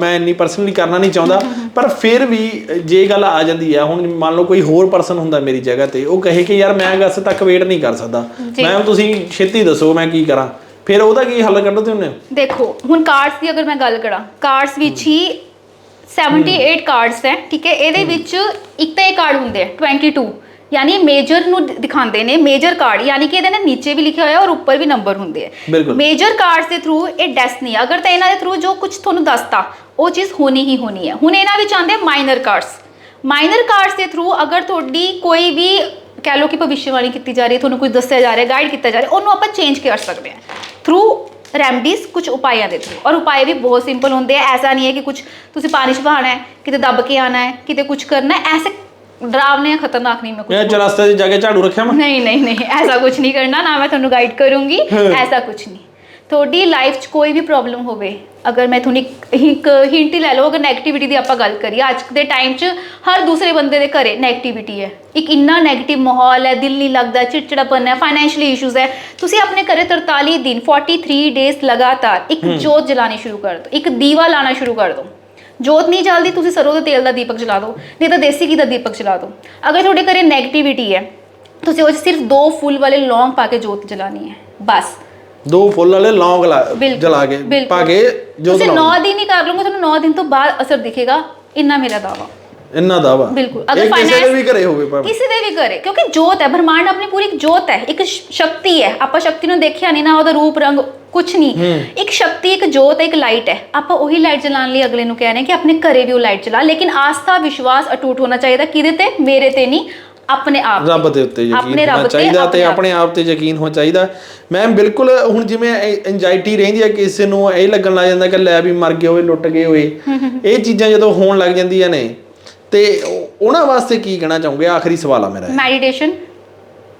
Speaker 1: ਮੈਂ ਇੰਨੀ ਪਰਸਨਲੀ ਕਰਨਾ ਨਹੀਂ ਚਾਹੁੰਦਾ। ਪਰ ਫਿਰ ਵੀ ਜੇ ਗੱਲ ਆ ਜਾਂਦੀ ਆ ਹੁਣ ਮੰਨ ਲਓ ਕੋਈ ਹੋਰ ਪਰਸਨ ਹੁੰਦਾ ਮੇਰੀ ਜਗ੍ਹਾ ਤੇ ਉਹ ਕਹੇ ਕਿ ਯਾਰ ਮੈਂ ਅਗਸਤ ਤੱਕ ਵੇਟ ਨਹੀਂ ਕਰ ਸਕਦਾ। ਮੈਮ ਤੁਸੀਂ ਛੇਤੀ ਦੱਸੋ ਮੈਂ ਕੀ ਕਰਾਂ। ਫਿਰ ਉਹਦਾ ਕੀ ਹੱਲ ਕੱਢਦੇ ਹੁੰਦੇ ਹੋ
Speaker 2: ਦੇਖੋ ਹੁਣ ਕਾਰਡਸ ਦੀ ਅਗਰ ਮੈਂ ਗੱਲ ਕਰਾਂ ਕਾਰਡਸ ਵਿੱਚ ਹੀ 78 ਕਾਰਡਸ ਹੈ ਠੀਕ ਹੈ? ਇਹਦੇ ਵਿੱਚ ਇੱਕ ਤਾਂ ਇਹ ਕਾਰਡ ਹੁੰਦੇ ਆ 22 ਯਾਨੀ ਮੇਜਰ ਨੂੰ ਦਿਖਾਉਂਦੇ ਨੇ ਮੇਜਰ ਕਾਰਡ ਯਾਨੀ ਕਿ ਇਹਦੇ ਨਾਲ ਨੀਚੇ ਵੀ ਲਿਖਿਆ ਹੋਇਆ ਔਰ ਉੱਪਰ ਵੀ ਨੰਬਰ ਹੁੰਦੇ ਆ। ਮੇਜਰ ਕਾਰਡਸ ਦੇ ਥਰੂ ਇਹ ਡੈਸਟਨੀ ਅਗਰ ਤਾਂ ਇਹਨਾਂ ਦੇ ਥਰੂ ਜੋ ਕੁਝ ਤੁਹਾਨੂੰ ਦੱਸਤਾ ਉਹ ਚੀਜ਼ ਹੋਣੀ ਹੀ ਹੋਣੀ ਹੈ। ਹੁਣ ਇਹਨਾਂ ਵਿੱਚ ਆਉਂਦੇ ਮਾਈਨਰ ਕਾਰਡਸ ਮਾਈਨਰ ਕਾਰਡਸ ਦੇ ਥਰੂ ਅਗਰ ਤੁਹਾਡੀ ਕੋਈ ਵੀ ਕਹਿ ਲਓ ਕਿ ਭਵਿੱਖਬਾਣੀ ਕੀਤੀ ਜਾ ਰਹੀ ਹੈ ਤੁਹਾਨੂੰ ਕੁਝ ਦੱਸਿਆ ਜਾ ਰਿਹਾ ਗਾਈਡ ਕੀਤਾ ਜਾ ਰਿਹਾ ਉਹਨੂੰ ਆਪਾਂ ਚੇਂਜ ਕਰ ਸਕਦੇ ਹਾਂ। ਥਰੂ ਰੈਮਡੀਜ਼ ਕੁਝ ਉਪਾਇਆਂ ਦੇ ਥਰੂ ਔਰ ਉਪਾਏ ਵੀ ਬਹੁਤ ਸਿੰਪਲ ਹੁੰਦੇ ਆ ਐਸਾ ਨਹੀਂ ਹੈ ਕਿ ਕੁਝ ਤੁਸੀਂ ਪਾਣੀ ਚ ਬਹਾਣਾ ਹੈ ਕਿਤੇ ਦੱਬ ਕੇ ਆਣਾ ਹੈ ਕਿਤੇ ਕੁਝ ਕਰਨਾ ਹੈ ਐਸੇ ਡਰਾਵਨੇ ਖਤਰਨਾਕ ਨਹੀਂ ਮੈਂ ਕੁਝ
Speaker 1: ਮੈਂ ਚਰਸਤੇ 'ਚ ਜਾ ਕੇ ਝਾੜੂ ਰੱਖਿਆ ਮੈਂ।
Speaker 2: ਨਹੀਂ ਨਹੀਂ ਨਹੀਂ ਐਸਾ ਕੁਝ ਨਹੀਂ ਕਰਨਾ ਨਾ ਮੈਂ ਤੁਹਾਨੂੰ ਗਾਈਡ ਕਰੂੰਗੀ ਐਸਾ ਕੁਝ ਨਹੀਂ। ਤੁਹਾਡੀ ਲਾਈਫ 'ਚ ਕੋਈ ਵੀ ਪ੍ਰੋਬਲਮ ਹੋਵੇ ਅਗਰ ਮੈਂ ਤੁਹਾਨੂੰ ਇੱਕ- ਹਿੰਟ ਹੀ ਲੈ ਲਓ ਅਗਰ ਨੈਗੇਟਿਵਿਟੀ ਦੀ ਆਪਾਂ ਗੱਲ ਕਰੀਏ ਅੱਜ ਦੇ ਟਾਈਮ 'ਚ ਹਰ ਦੂਸਰੇ ਬੰਦੇ ਦੇ ਘਰੇ ਨੈਗੇਟਿਵਿਟੀ ਹੈ। ਇੱਕ ਇੰਨਾ ਨੈਗੇਟਿਵ ਮਾਹੌਲ ਹੈ ਦਿਲ ਨਹੀਂ ਲੱਗਦਾ ਚਿੜਚਿੜਾਪਨ ਹੈ ਫਾਈਨੈਂਸ਼ੀਅਲੀ ਇਸ਼ੂਜ਼ ਹੈ। ਤੁਸੀਂ ਆਪਣੇ ਘਰੇ 43 ਦਿਨ 43 ਡੇਜ਼ ਲਗਾਤਾਰ ਇੱਕ ਜੋਤ ਜਲਾਣੀ ਸ਼ੁਰੂ ਕਰ ਦਿਓ ਇੱਕ ਦੀਵਾ ਲਾਣਾ ਸ਼ੁਰੂ ਕਰ ਦਿਓ। ਜੋਤ ਨਹੀਂ ਜਲਦੀ ਤੁਸੀਂ ਸਰੋਂ ਦੇ ਤੇਲ ਦਾ ਦੀਪਕ ਜਲਾ ਦਿਓ ਨਹੀਂ ਤਾਂ ਦੇਸੀ ਘੀ ਦਾ ਦੀਪਕ ਜਲਾ ਦਿਓ। ਅਗਰ ਤੁਹਾਡੇ ਘਰੇ ਨੈਗੇਟਿਵਿਟੀ ਹੈ ਤੁਸੀਂ ਉਹ ਸਿਰਫ ਦੋ ਫੁੱਲ ਵਾਲੇ ਲੌਂਗ ਪਾ ਕੇ ਜੋਤ ਜਲਾਣੀ ਹੈ ਬਸ।
Speaker 1: ਦੋ ਫੁੱਲ ਵਾਲੇ ਲੌਂਗ ਜਲਾ ਕੇ। ਪਾ ਕੇ ਜੋ
Speaker 2: ਤੁਸੀਂ 9 ਦਿਨ ਹੀ ਕਰ ਲਓਗੇ ਤੁਹਾਨੂੰ 9 ਦਿਨ ਤੋਂ ਬਾਅਦ ਅਸਰ ਦਿਖੇਗਾ ਇੰਨਾ ਮੇਰਾ ਦਾਵਾ
Speaker 1: ਇੰਨਾ ਦਾ ਵਾ
Speaker 2: ਬਿਲਕੁਲ
Speaker 1: ਇਹ ਕਿਸੇ ਦੇ ਵੀ ਘਰੇ ਹੋਵੇ ਭਾਵੇਂ।
Speaker 2: ਕਿਸੇ ਦੇ ਵੀ ਕਰੇ ਕਿਉਂਕਿ ਜੋਤ ਹੈ ਬ੍ਰਹਮਾਂਡ ਆਪਣੀ ਪੂਰੀ ਇੱਕ ਜੋਤ ਹੈ ਇੱਕ ਸ਼ਕਤੀ ਹੈ। ਆਪਾਂ ਸ਼ਕਤੀ ਨੂੰ ਦੇਖਿਆ ਨਹੀਂ ਨਾ ਉਹਦਾ ਰੂਪ ਰੰਗ ਕੁਝ ਨਹੀਂ ਇੱਕ ਸ਼ਕਤੀ ਇੱਕ ਜੋਤ ਹੈ ਇੱਕ ਲਾਈਟ ਹੈ। ਆਪਾਂ ਉਹੀ ਲਾਈਟ ਜਲਾਉਣ ਲਈ ਅਗਲੇ ਨੂੰ ਕਹਿ ਰਹੇ ਕਿ ਆਪਣੇ ਘਰੇ ਵੀ ਉਹ ਲਾਈਟ ਜਲਾ ਲੇਕਿਨ ਆਸਥਾ ਵਿਸ਼ਵਾਸ ਅਟੂਟ ਹੋਣਾ ਚਾਹੀਦਾ। ਕਿਹਦੇ ਤੇ? ਮੇਰੇ ਤੇ ਨਹੀਂ ਆਪਣੇ ਆਪ।
Speaker 1: ਰੱਬ ਦੇ ਉੱਤੇ ਯਕੀਨ ਹੋਣਾ ਚਾਹੀਦਾ ਤੇ
Speaker 2: ਆਪਣੇ ਆਪ।
Speaker 1: ਤੇ ਯਕੀਨ ਹੋਣਾ ਚਾਹੀਦਾ। ਮੈਮ ਬਿਲਕੁਲ ਹੁਣ ਜਿਵੇਂ ਐਂਜ਼ਾਈਟੀ ਰਹਿੰਦੀ ਹੈ ਕਿਸੇ ਨੂੰ ਇਹ ਲੱਗਣ ਲੱਗ ਜਾਂਦਾ ਕਿ ਲੈ ਵੀ ਮਰ ਗਏ ਹੋਏ ਲੁੱਟ ਗਏ ਹੋਏ। ਇਹ ਚੀਜ਼ਾਂ ਜਦੋਂ ਹੋਣ ਲੱਗ ਜਾਂਦੀਆਂ ਨੇ ਤੇ ਉਹ- ਉਹਨਾਂ ਵਾਸਤੇ ਕੀ ਕਹਿਣਾ ਚਾਹੋਗੇ? ਆਖਰੀ ਸਵਾਲ ਆ ਮੇਰਾ।
Speaker 2: ਮੈਡੀਟੇਸ਼ਨ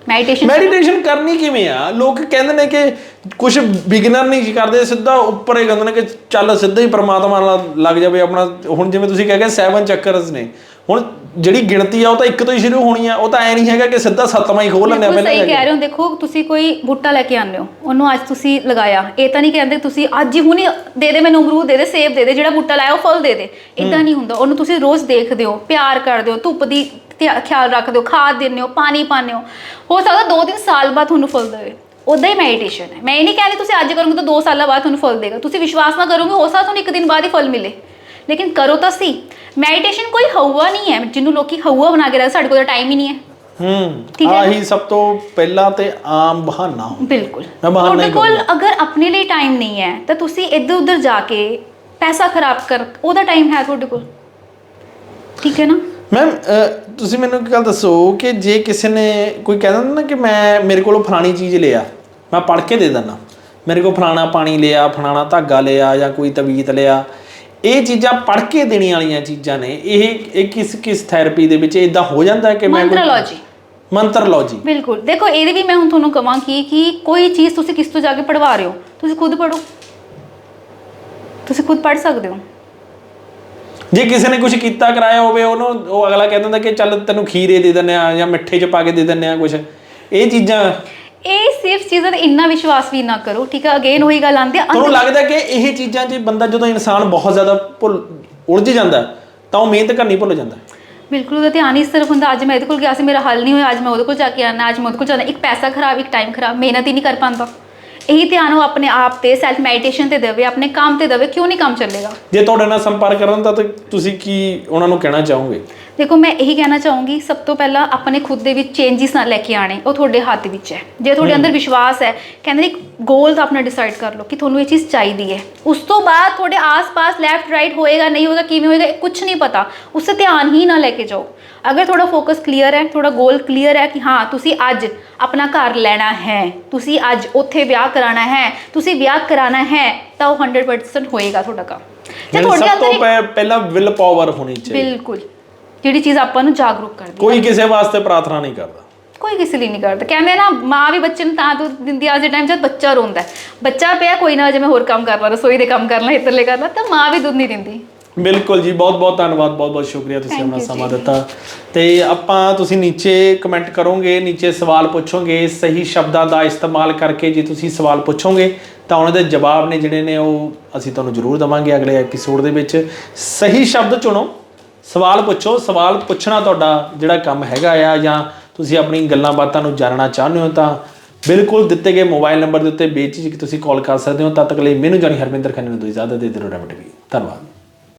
Speaker 2: ਮੈਡੀਟੇਸ਼ਨ
Speaker 1: ਮੈਡੀਟੇਸ਼ਨ ਕਰਨੀ? ਕਿਵੇਂ ਆ? ਲੋਕ ਕਹਿੰਦੇ ਨੇ ਕਿ ਕੁਝ ਬਿਗਨਰ ਨਹੀਂ ਕਰਦੇ ਸਿੱਧਾ ਉੱਪਰ ਹੀ ਕਹਿੰਦੇ ਨੇ ਕਿ ਚੱਲ ਸਿੱਧਾ ਹੀ ਪ੍ਰਮਾਤਮਾ ਨਾਲ ਲੱਗ ਜਾਵੇ ਆਪਣਾ। ਹੁਣ ਜਿਵੇਂ ਤੁਸੀਂ ਕਹਿ ਗਏ 7 ਚੱਕਰਸ ਨੇ। ਹੁਣ ਜਿਹੜੀ ਗਿਣਤੀ ਆ ਉਹ ਤਾਂ ਇੱਕ ਤੋਂ ਹੀ ਸ਼ੁਰੂ ਹੋਣੀ ਆ ਉਹ ਤਾਂ ਐ ਨਹੀਂ ਹੈਗਾ ਕਿ ਸਿੱਧਾ ਸੱਤਵਾਂ ਹੀ ਖੋਲ ਲੈਂਦੇ ਆ
Speaker 2: ਬਿਲਕੁਲ ਸਹੀ ਕਹਿ ਰਹੇ ਹੋ ਦੇਖੋ ਤੁਸੀਂ ਕੋਈ ਬੂਟਾ ਲੈ ਕੇ ਆਉਂਦੇ ਹੋ ਉਹਨੂੰ ਅੱਜ ਤੁਸੀਂ ਲਗਾਇਆ ਇਹ ਤਾਂ ਨਹੀਂ ਕਹਿੰਦੇ ਤੁਸੀਂ ਅੱਜ ਹੀ ਹੁਣੇ ਦੇ ਦੇ ਮੈਨੂੰ ਅਮਰੂਦ ਦੇ ਦੇ ਸੇਬ ਦੇ ਦੇ ਜਿਹੜਾ ਬੂਟਾ ਲਾਇਆ ਉਹ ਫਲ ਦੇ ਦੇ ਇਦਾਂ ਨਹੀਂ ਹੁੰਦਾ ਉਹਨੂੰ ਤੁਸੀਂ ਰੋਜ਼ ਦੇਖਦੇ ਹੋ ਪਿਆਰ ਕਰਦੇ ਹੋ ਧੁੱਪ ਦੀ ਖਿਆਲ ਰੱਖਦੇ ਹੋ ਖਾਦ ਦਿੰਦੇ ਹੋ ਪਾਣੀ ਪਾਉਂਦੇ ਹੋ ਹੋ ਸਕਦਾ 2-3 ਸਾਲ ਬਾਅਦ ਤੁਹਾਨੂੰ ਫਲ ਦੇਵੇ ਉਦਾਂ ਹੀ ਮੈਡੀਟੇਸ਼ਨ ਹੈ। ਮੈਂ ਇਹ ਨਹੀਂ ਕਹਿੰਦੀ ਤੁਸੀਂ ਅੱਜ ਕਰੋਗੇ ਤਾਂ 2 ਸਾਲਾਂ ਬਾਅਦ ਤੁਹਾਨੂੰ ਫਲ ਦੇਗਾ ਤੁਸੀਂ ਵਿਸ਼ਵਾਸ ਨਾ ਕਰੋਗੇ ਹੋ ਸਕਦਾ ਤੁਹਾਨੂੰ ਇੱਕ ਦਿਨ ਬਾਅਦ ਹੀ ਫਲ ਮਿਲੇ। ਲੇਕਿਨ ਕਰੋ ਤਾਂ ਸੀ ਮੈਡੀਟੇਸ਼ਨ ਕੋਈ ਹਊਆ ਨਹੀਂ ਹੈ ਜਿਹਨੂੰ ਲੋਕੀ ਹਊਆ ਬਣਾ ਕੇ ਰੱਖ ਸਾਡੇ ਕੋਲ ਟਾਈਮ ਹੀ ਨਹੀਂ ਹੈ
Speaker 1: ਹੂੰ? ਆਹੀ ਸਭ ਤੋਂ ਪਹਿਲਾ ਤੇ ਆਮ ਬਹਾਨਾ ਹੁੰਦਾ।
Speaker 2: ਬਿਲਕੁਲ
Speaker 1: ਮੈਂ ਬਹਾਨਾ
Speaker 2: ਤੁਹਾਡੇ
Speaker 1: ਹੀ
Speaker 2: ਕੋਲ। ਅਗਰ ਆਪਣੇ ਲਈ ਟਾਈਮ ਨਹੀਂ ਹੈ ਤਾਂ ਤੁਸੀਂ ਇੱਧਰ ਉੱਧਰ ਜਾ ਕੇ ਪੈਸਾ ਖਰਾਬ ਕਰ ਉਹਦਾ ਟਾਈਮ ਹੈ ਤੁਹਾਡੇ ਕੋਲ ਠੀਕ ਹੈ ਨਾ
Speaker 1: ਮੈਮ ਤੁਸੀਂ ਮੈਨੂੰ ਇੱਕ ਗੱਲ ਦੱਸੋ ਕਿ ਜੇ ਕਿਸੇ ਨੇ ਕੋਈ ਕਹਿੰਦਾ ਨਾ ਕਿ ਮੈਂ ਮੇਰੇ ਕੋਲੋਂ ਫਲਾਣੀ ਚੀਜ਼ ਲਿਆ ਮੈਂ ਪੜ੍ਹ ਕੇ ਦੇ ਦਿੰਦਾ ਮੇਰੇ ਕੋਲ ਫਲਾਣਾ ਪਾਣੀ ਲਿਆ ਫਲਾਣਾ ਧਾਗਾ ਲਿਆ ਜਾਂ ਕੋਈ ਤਵੀਤ ਲਿਆ ਇਹ ਚੀਜ਼ਾਂ ਪੜ੍ਹ ਕੇ ਦੇਣੀਆਂ ਵਾਲੀਆਂ ਚੀਜ਼ਾਂ ਨੇ। ਇਹ ਇਹ ਕਿਸ ਕਿਸ ਥੈਰੇਪੀ ਦੇ ਵਿੱਚ ਇਦਾਂ ਹੋ ਜਾਂਦਾ ਹੈ ਕਿ ਮੈਂ
Speaker 2: ਮੰਤਰੋਲੋਜੀ।
Speaker 1: ਮੰਤਰਲੋਜੀ।
Speaker 2: ਬਿਲਕੁਲ। ਦੇਖੋ ਇਹਦੇ ਵੀ ਮੈਂ ਹੁਣ ਤੁਹਾਨੂੰ ਕਹਾਂ ਕਿ ਕਿ ਕੋਈ ਚੀਜ਼ ਤੁਸੀਂ ਕਿਸ ਤੋਂ ਜਾ ਕੇ ਪੜਵਾ ਰਹੇ ਹੋ ਤੁਸੀਂ ਖੁਦ ਪੜੋ ਤੁਸੀਂ ਖੁਦ ਪੜ ਸਕਦੇ ਹੋ।
Speaker 1: ਜੇ ਕਿਸੇ ਨੇ ਕੁਝ ਕੀਤਾ ਕਰਾਇਆ ਹੋਵੇ ਉਹਨੂੰ ਉਹ ਅਗਲਾ ਕਹਿ ਦਿੰਦਾ ਕਿ ਚੱਲ ਤੈਨੂੰ ਖੀਰੇ ਦੇ ਦਿੰਦੇ ਆ ਜਾਂ ਮਿੱਠੇ 'ਚ ਪਾ ਕੇ ਦੇ ਦਿੰਦੇ ਆ ਕੁਝ ਇਹ ਚੀਜ਼ਾਂ
Speaker 2: ਇਹ ਸਿਰਫ ਚੀਜ਼ਾਂ ਤੇ ਇੰਨਾ ਵਿਸ਼ਵਾਸ ਵੀ ਨਾ ਕਰੋ ਠੀਕ ਹੈ ਅਗੇਨ ਉਹੀ ਗੱਲ ਆਉਂਦੀ ਹੈ
Speaker 1: ਤੁਹਾਨੂੰ ਲੱਗਦਾ ਕਿ ਇਹ ਚੀਜ਼ਾਂ 'ਚ ਬੰਦਾ ਜਦੋਂ ਇਨਸਾਨ ਬਹੁਤ ਜ਼ਿਆਦਾ ਭੁੱਲ ਉਲਝ ਜਾਂਦਾ ਤਾਂ ਉਹ ਮਿਹਨਤ ਕਰਨੀ ਭੁੱਲ ਜਾਂਦਾ।
Speaker 2: ਬਿਲਕੁਲ ਉਹਦਾ ਧਿਆਨ ਇਸ ਤਰਫ ਹੁੰਦਾ ਅੱਜ ਮੈਂ ਇਹਦੇ ਕੋਲ ਗਿਆ ਸੀ ਮੇਰਾ ਹੱਲ ਨਹੀਂ ਹੋਇਆ ਅੱਜ ਮੈਂ ਉਹਦੇ ਕੋਲ ਜਾ ਕੇ ਆਣਾ ਅੱਜ ਮੈਂ ਉਹਦੇ ਕੋਲ ਜਾਣਾ ਇੱਕ ਪੈਸਾ ਖਰਾਬ ਇੱਕ ਟਾਈਮ ਖਰਾਬ ਮਿਹਨਤ ਹੀ ਨਹੀਂ ਕਰ ਪਾਉਂਦਾ। ਇਹੀ ਧਿਆਨ ਉਹ ਆਪਣੇ ਆਪ ਤੇ ਸੈਲਫ ਮੈਡੀਟੇਸ਼ਨ ਤੇ ਦੇਵੇ ਆਪਣੇ ਕੰਮ ਤੇ ਦੇਵੇ ਕਿਉਂ ਨਹੀਂ ਕੰਮ ਚੱਲੇਗਾ?
Speaker 1: ਜੇ ਤੁਹਾਡੇ ਨਾਲ ਸੰਪਰਕ ਕਰਨ ਤਾਂ ਤੁਸੀਂ ਕੀ ਉਹਨਾਂ ਨੂੰ ਕਹਿਣਾ ਚਾਹੋਗੇ?
Speaker 2: ਦੇਖੋ ਮੈਂ ਇਹੀ ਕਹਿਣਾ ਚਾਹੂੰਗੀ ਸਭ ਤੋਂ ਪਹਿਲਾਂ ਆਪਣੇ ਖੁਦ ਦੇ ਵਿੱਚ ਚੇਂਜਸ ਨਾ ਲੈ ਕੇ ਆਣੇ ਉਹ ਤੁਹਾਡੇ ਹੱਥ ਵਿੱਚ ਹੈ ਜੇ ਤੁਹਾਡੇ ਅੰਦਰ ਵਿਸ਼ਵਾਸ ਹੈ ਕਹਿੰਦੇ ਨੇ ਇੱਕ ਗੋਲ ਆਪਣਾ ਡਿਸਾਈਡ ਕਰ ਲਓ ਕਿ ਤੁਹਾਨੂੰ ਇਹ ਚੀਜ਼ ਚਾਹੀਦੀ ਹੈ ਉਸ ਤੋਂ ਬਾਅਦ ਤੁਹਾਡੇ ਆਸ-ਪਾਸ ਲੈਫਟ ਰਾਈਟ ਹੋਏਗਾ ਨਹੀਂ ਹੋਏਗਾ ਕਿਵੇਂ ਹੋਏਗਾ ਇਹ ਕੁਝ ਨਹੀਂ ਪਤਾ ਉਸ ਤੇ ਧਿਆਨ ਹੀ ਨਾ ਲੈ ਕੇ ਜਾਓ ਅਗਰ ਤੁਹਾਡਾ ਫੋਕਸ ਕਲੀਅਰ ਹੈ ਤੁਹਾਡਾ ਗੋਲ ਕਲੀਅਰ ਹੈ ਕਿ ਹਾਂ ਤੁਸੀਂ ਅੱਜ ਆਪਣਾ ਘਰ ਲੈਣਾ ਹੈ ਤੁਸੀਂ ਅੱਜ ਉੱਥੇ ਵਿਆਹ ਕਰਾਉਣਾ ਹੈ ਤੁਸੀਂ ਵਿਆਹ ਕਰਾਉਣਾ ਹੈ ਤਾਂ ਉਹ 100% ਹੋਏਗਾ ਤੁਹਾਡਾ ਕੰਮ ਜੇ
Speaker 1: ਮੈਨੂੰ
Speaker 2: ਤੁਹਾਡੇ
Speaker 1: ਸਭ ਤੋਂ
Speaker 2: ਅੰਦਰ ਇੱਕ-
Speaker 1: ਪਹਿ- ਪਹਿਲਾਂ ਵਿਲ ਪਾਵਰ ਹੋਣੀ ਚਾਹੀਦੀ
Speaker 2: ਬਿਲਕੁਲ ਜਿਹੜੀ ਚੀਜ਼ ਆਪਾਂ ਨੂੰ ਜਾਗਰੂਕ ਕਰਦੀ ਹੈ।
Speaker 1: ਕੋਈ ਕਿਸੇ ਵਾਸਤੇ ਪ੍ਰਾਰਥਨਾ ਨਹੀਂ ਕਰਦਾ।
Speaker 2: ਕੋਈ ਕਿਸੇ ਲਈ ਨਹੀਂ ਕਰਦਾ। ਕਹਿੰਦੇ ਨਾ ਮਾਂ ਵੀ ਬੱਚੇ ਨੂੰ ਤਾਂ ਦੁੱਧ ਦਿੰਦੀ ਆ ਦੇ ਟਾਈਮ ਜਦ ਬੱਚਾ ਰੋਂਦਾ ਹੈ। ਬੱਚਾ ਪਿਆ ਕੋਈ ਨਾ ਜੇ ਮੈਂ ਹੋਰ ਕੰਮ ਕਰ ਲਾਂ ਰਸੋਈ ਦੇ ਕੰਮ ਕਰ ਲਾਂ ਇੱਧਰਲੇ ਕਰ ਲਾਂ ਤਾਂ ਮਾਂ ਵੀ ਦੁੱਧ ਨਹੀਂ ਦਿੰਦੀ।
Speaker 1: ਬਿਲਕੁਲ ਜੀ ਬਹੁਤ ਬਹੁਤ ਧੰਨਵਾਦ ਬਹੁਤ ਬਹੁਤ ਸ਼ੁਕਰੀਆ ਤੁਸੀਂ ਆਪਣਾ ਸਮਾਂ
Speaker 2: ਜੀ।
Speaker 1: ਦਿੱਤਾ। ਤੇ ਆਪਾਂ ਤੁਸੀਂ ਨੀਚੇ ਕਮੈਂਟ ਕਰੋਗੇ ਨੀਚੇ ਸਵਾਲ ਪੁੱਛੋਗੇ ਸਹੀ ਸ਼ਬਦਾਂ ਦਾ ਇਸਤੇਮਾਲ ਕਰਕੇ ਜੇ ਤੁਸੀਂ ਸਵਾਲ ਪੁੱਛੋਗੇ ਤਾਂ ਉਹਨਾਂ ਦੇ ਜਵਾਬ ਨੇ ਜਿਹੜੇ ਨੇ ਉਹ ਅਸੀਂ ਤੁਹਾਨੂੰ ਜ਼ਰੂਰ ਦਵਾਂਗੇ ਅਗਲੇ ਐਪੀਸੋਡ ਦੇ ਵਿੱਚ। ਸਹੀ ਸ਼ਬਦ ਚੁਣੋ। ਸਵਾਲ ਪੁੱਛੋ, ਸਵਾਲ ਪੁੱਛਣਾ ਤੁਹਾਡਾ ਜਿਹੜਾ ਕੰਮ ਹੈਗਾ ਆ ਜਾਂ ਤੁਸੀਂ ਆਪਣੀ ਗੱਲਾਂ ਬਾਤਾਂ ਨੂੰ ਜਾਣਨਾ ਚਾਹੁੰਦੇ ਹੋ ਤਾਂ ਬਿਲਕੁਲ ਦਿੱਤੇ ਗਏ ਮੋਬਾਈਲ ਨੰਬਰ ਦੇ ਉੱਤੇ ਬੇਝਿਜਕ ਤੁਸੀਂ ਕਾਲ ਕਰ ਸਕਦੇ ਹੋ। ਤਦ ਤੱਕ ਲਈ ਮੈਨੂੰ ਜਾਨੀ ਹਰਮਿੰਦਰ ਖੰਨੇ ਨੂੰ ਦੋ ਇਜਾਜ਼ਤ, ਦੇ ਦਿਓ ਰੈਮਟ ਵੀ ਧੰਨਵਾਦ।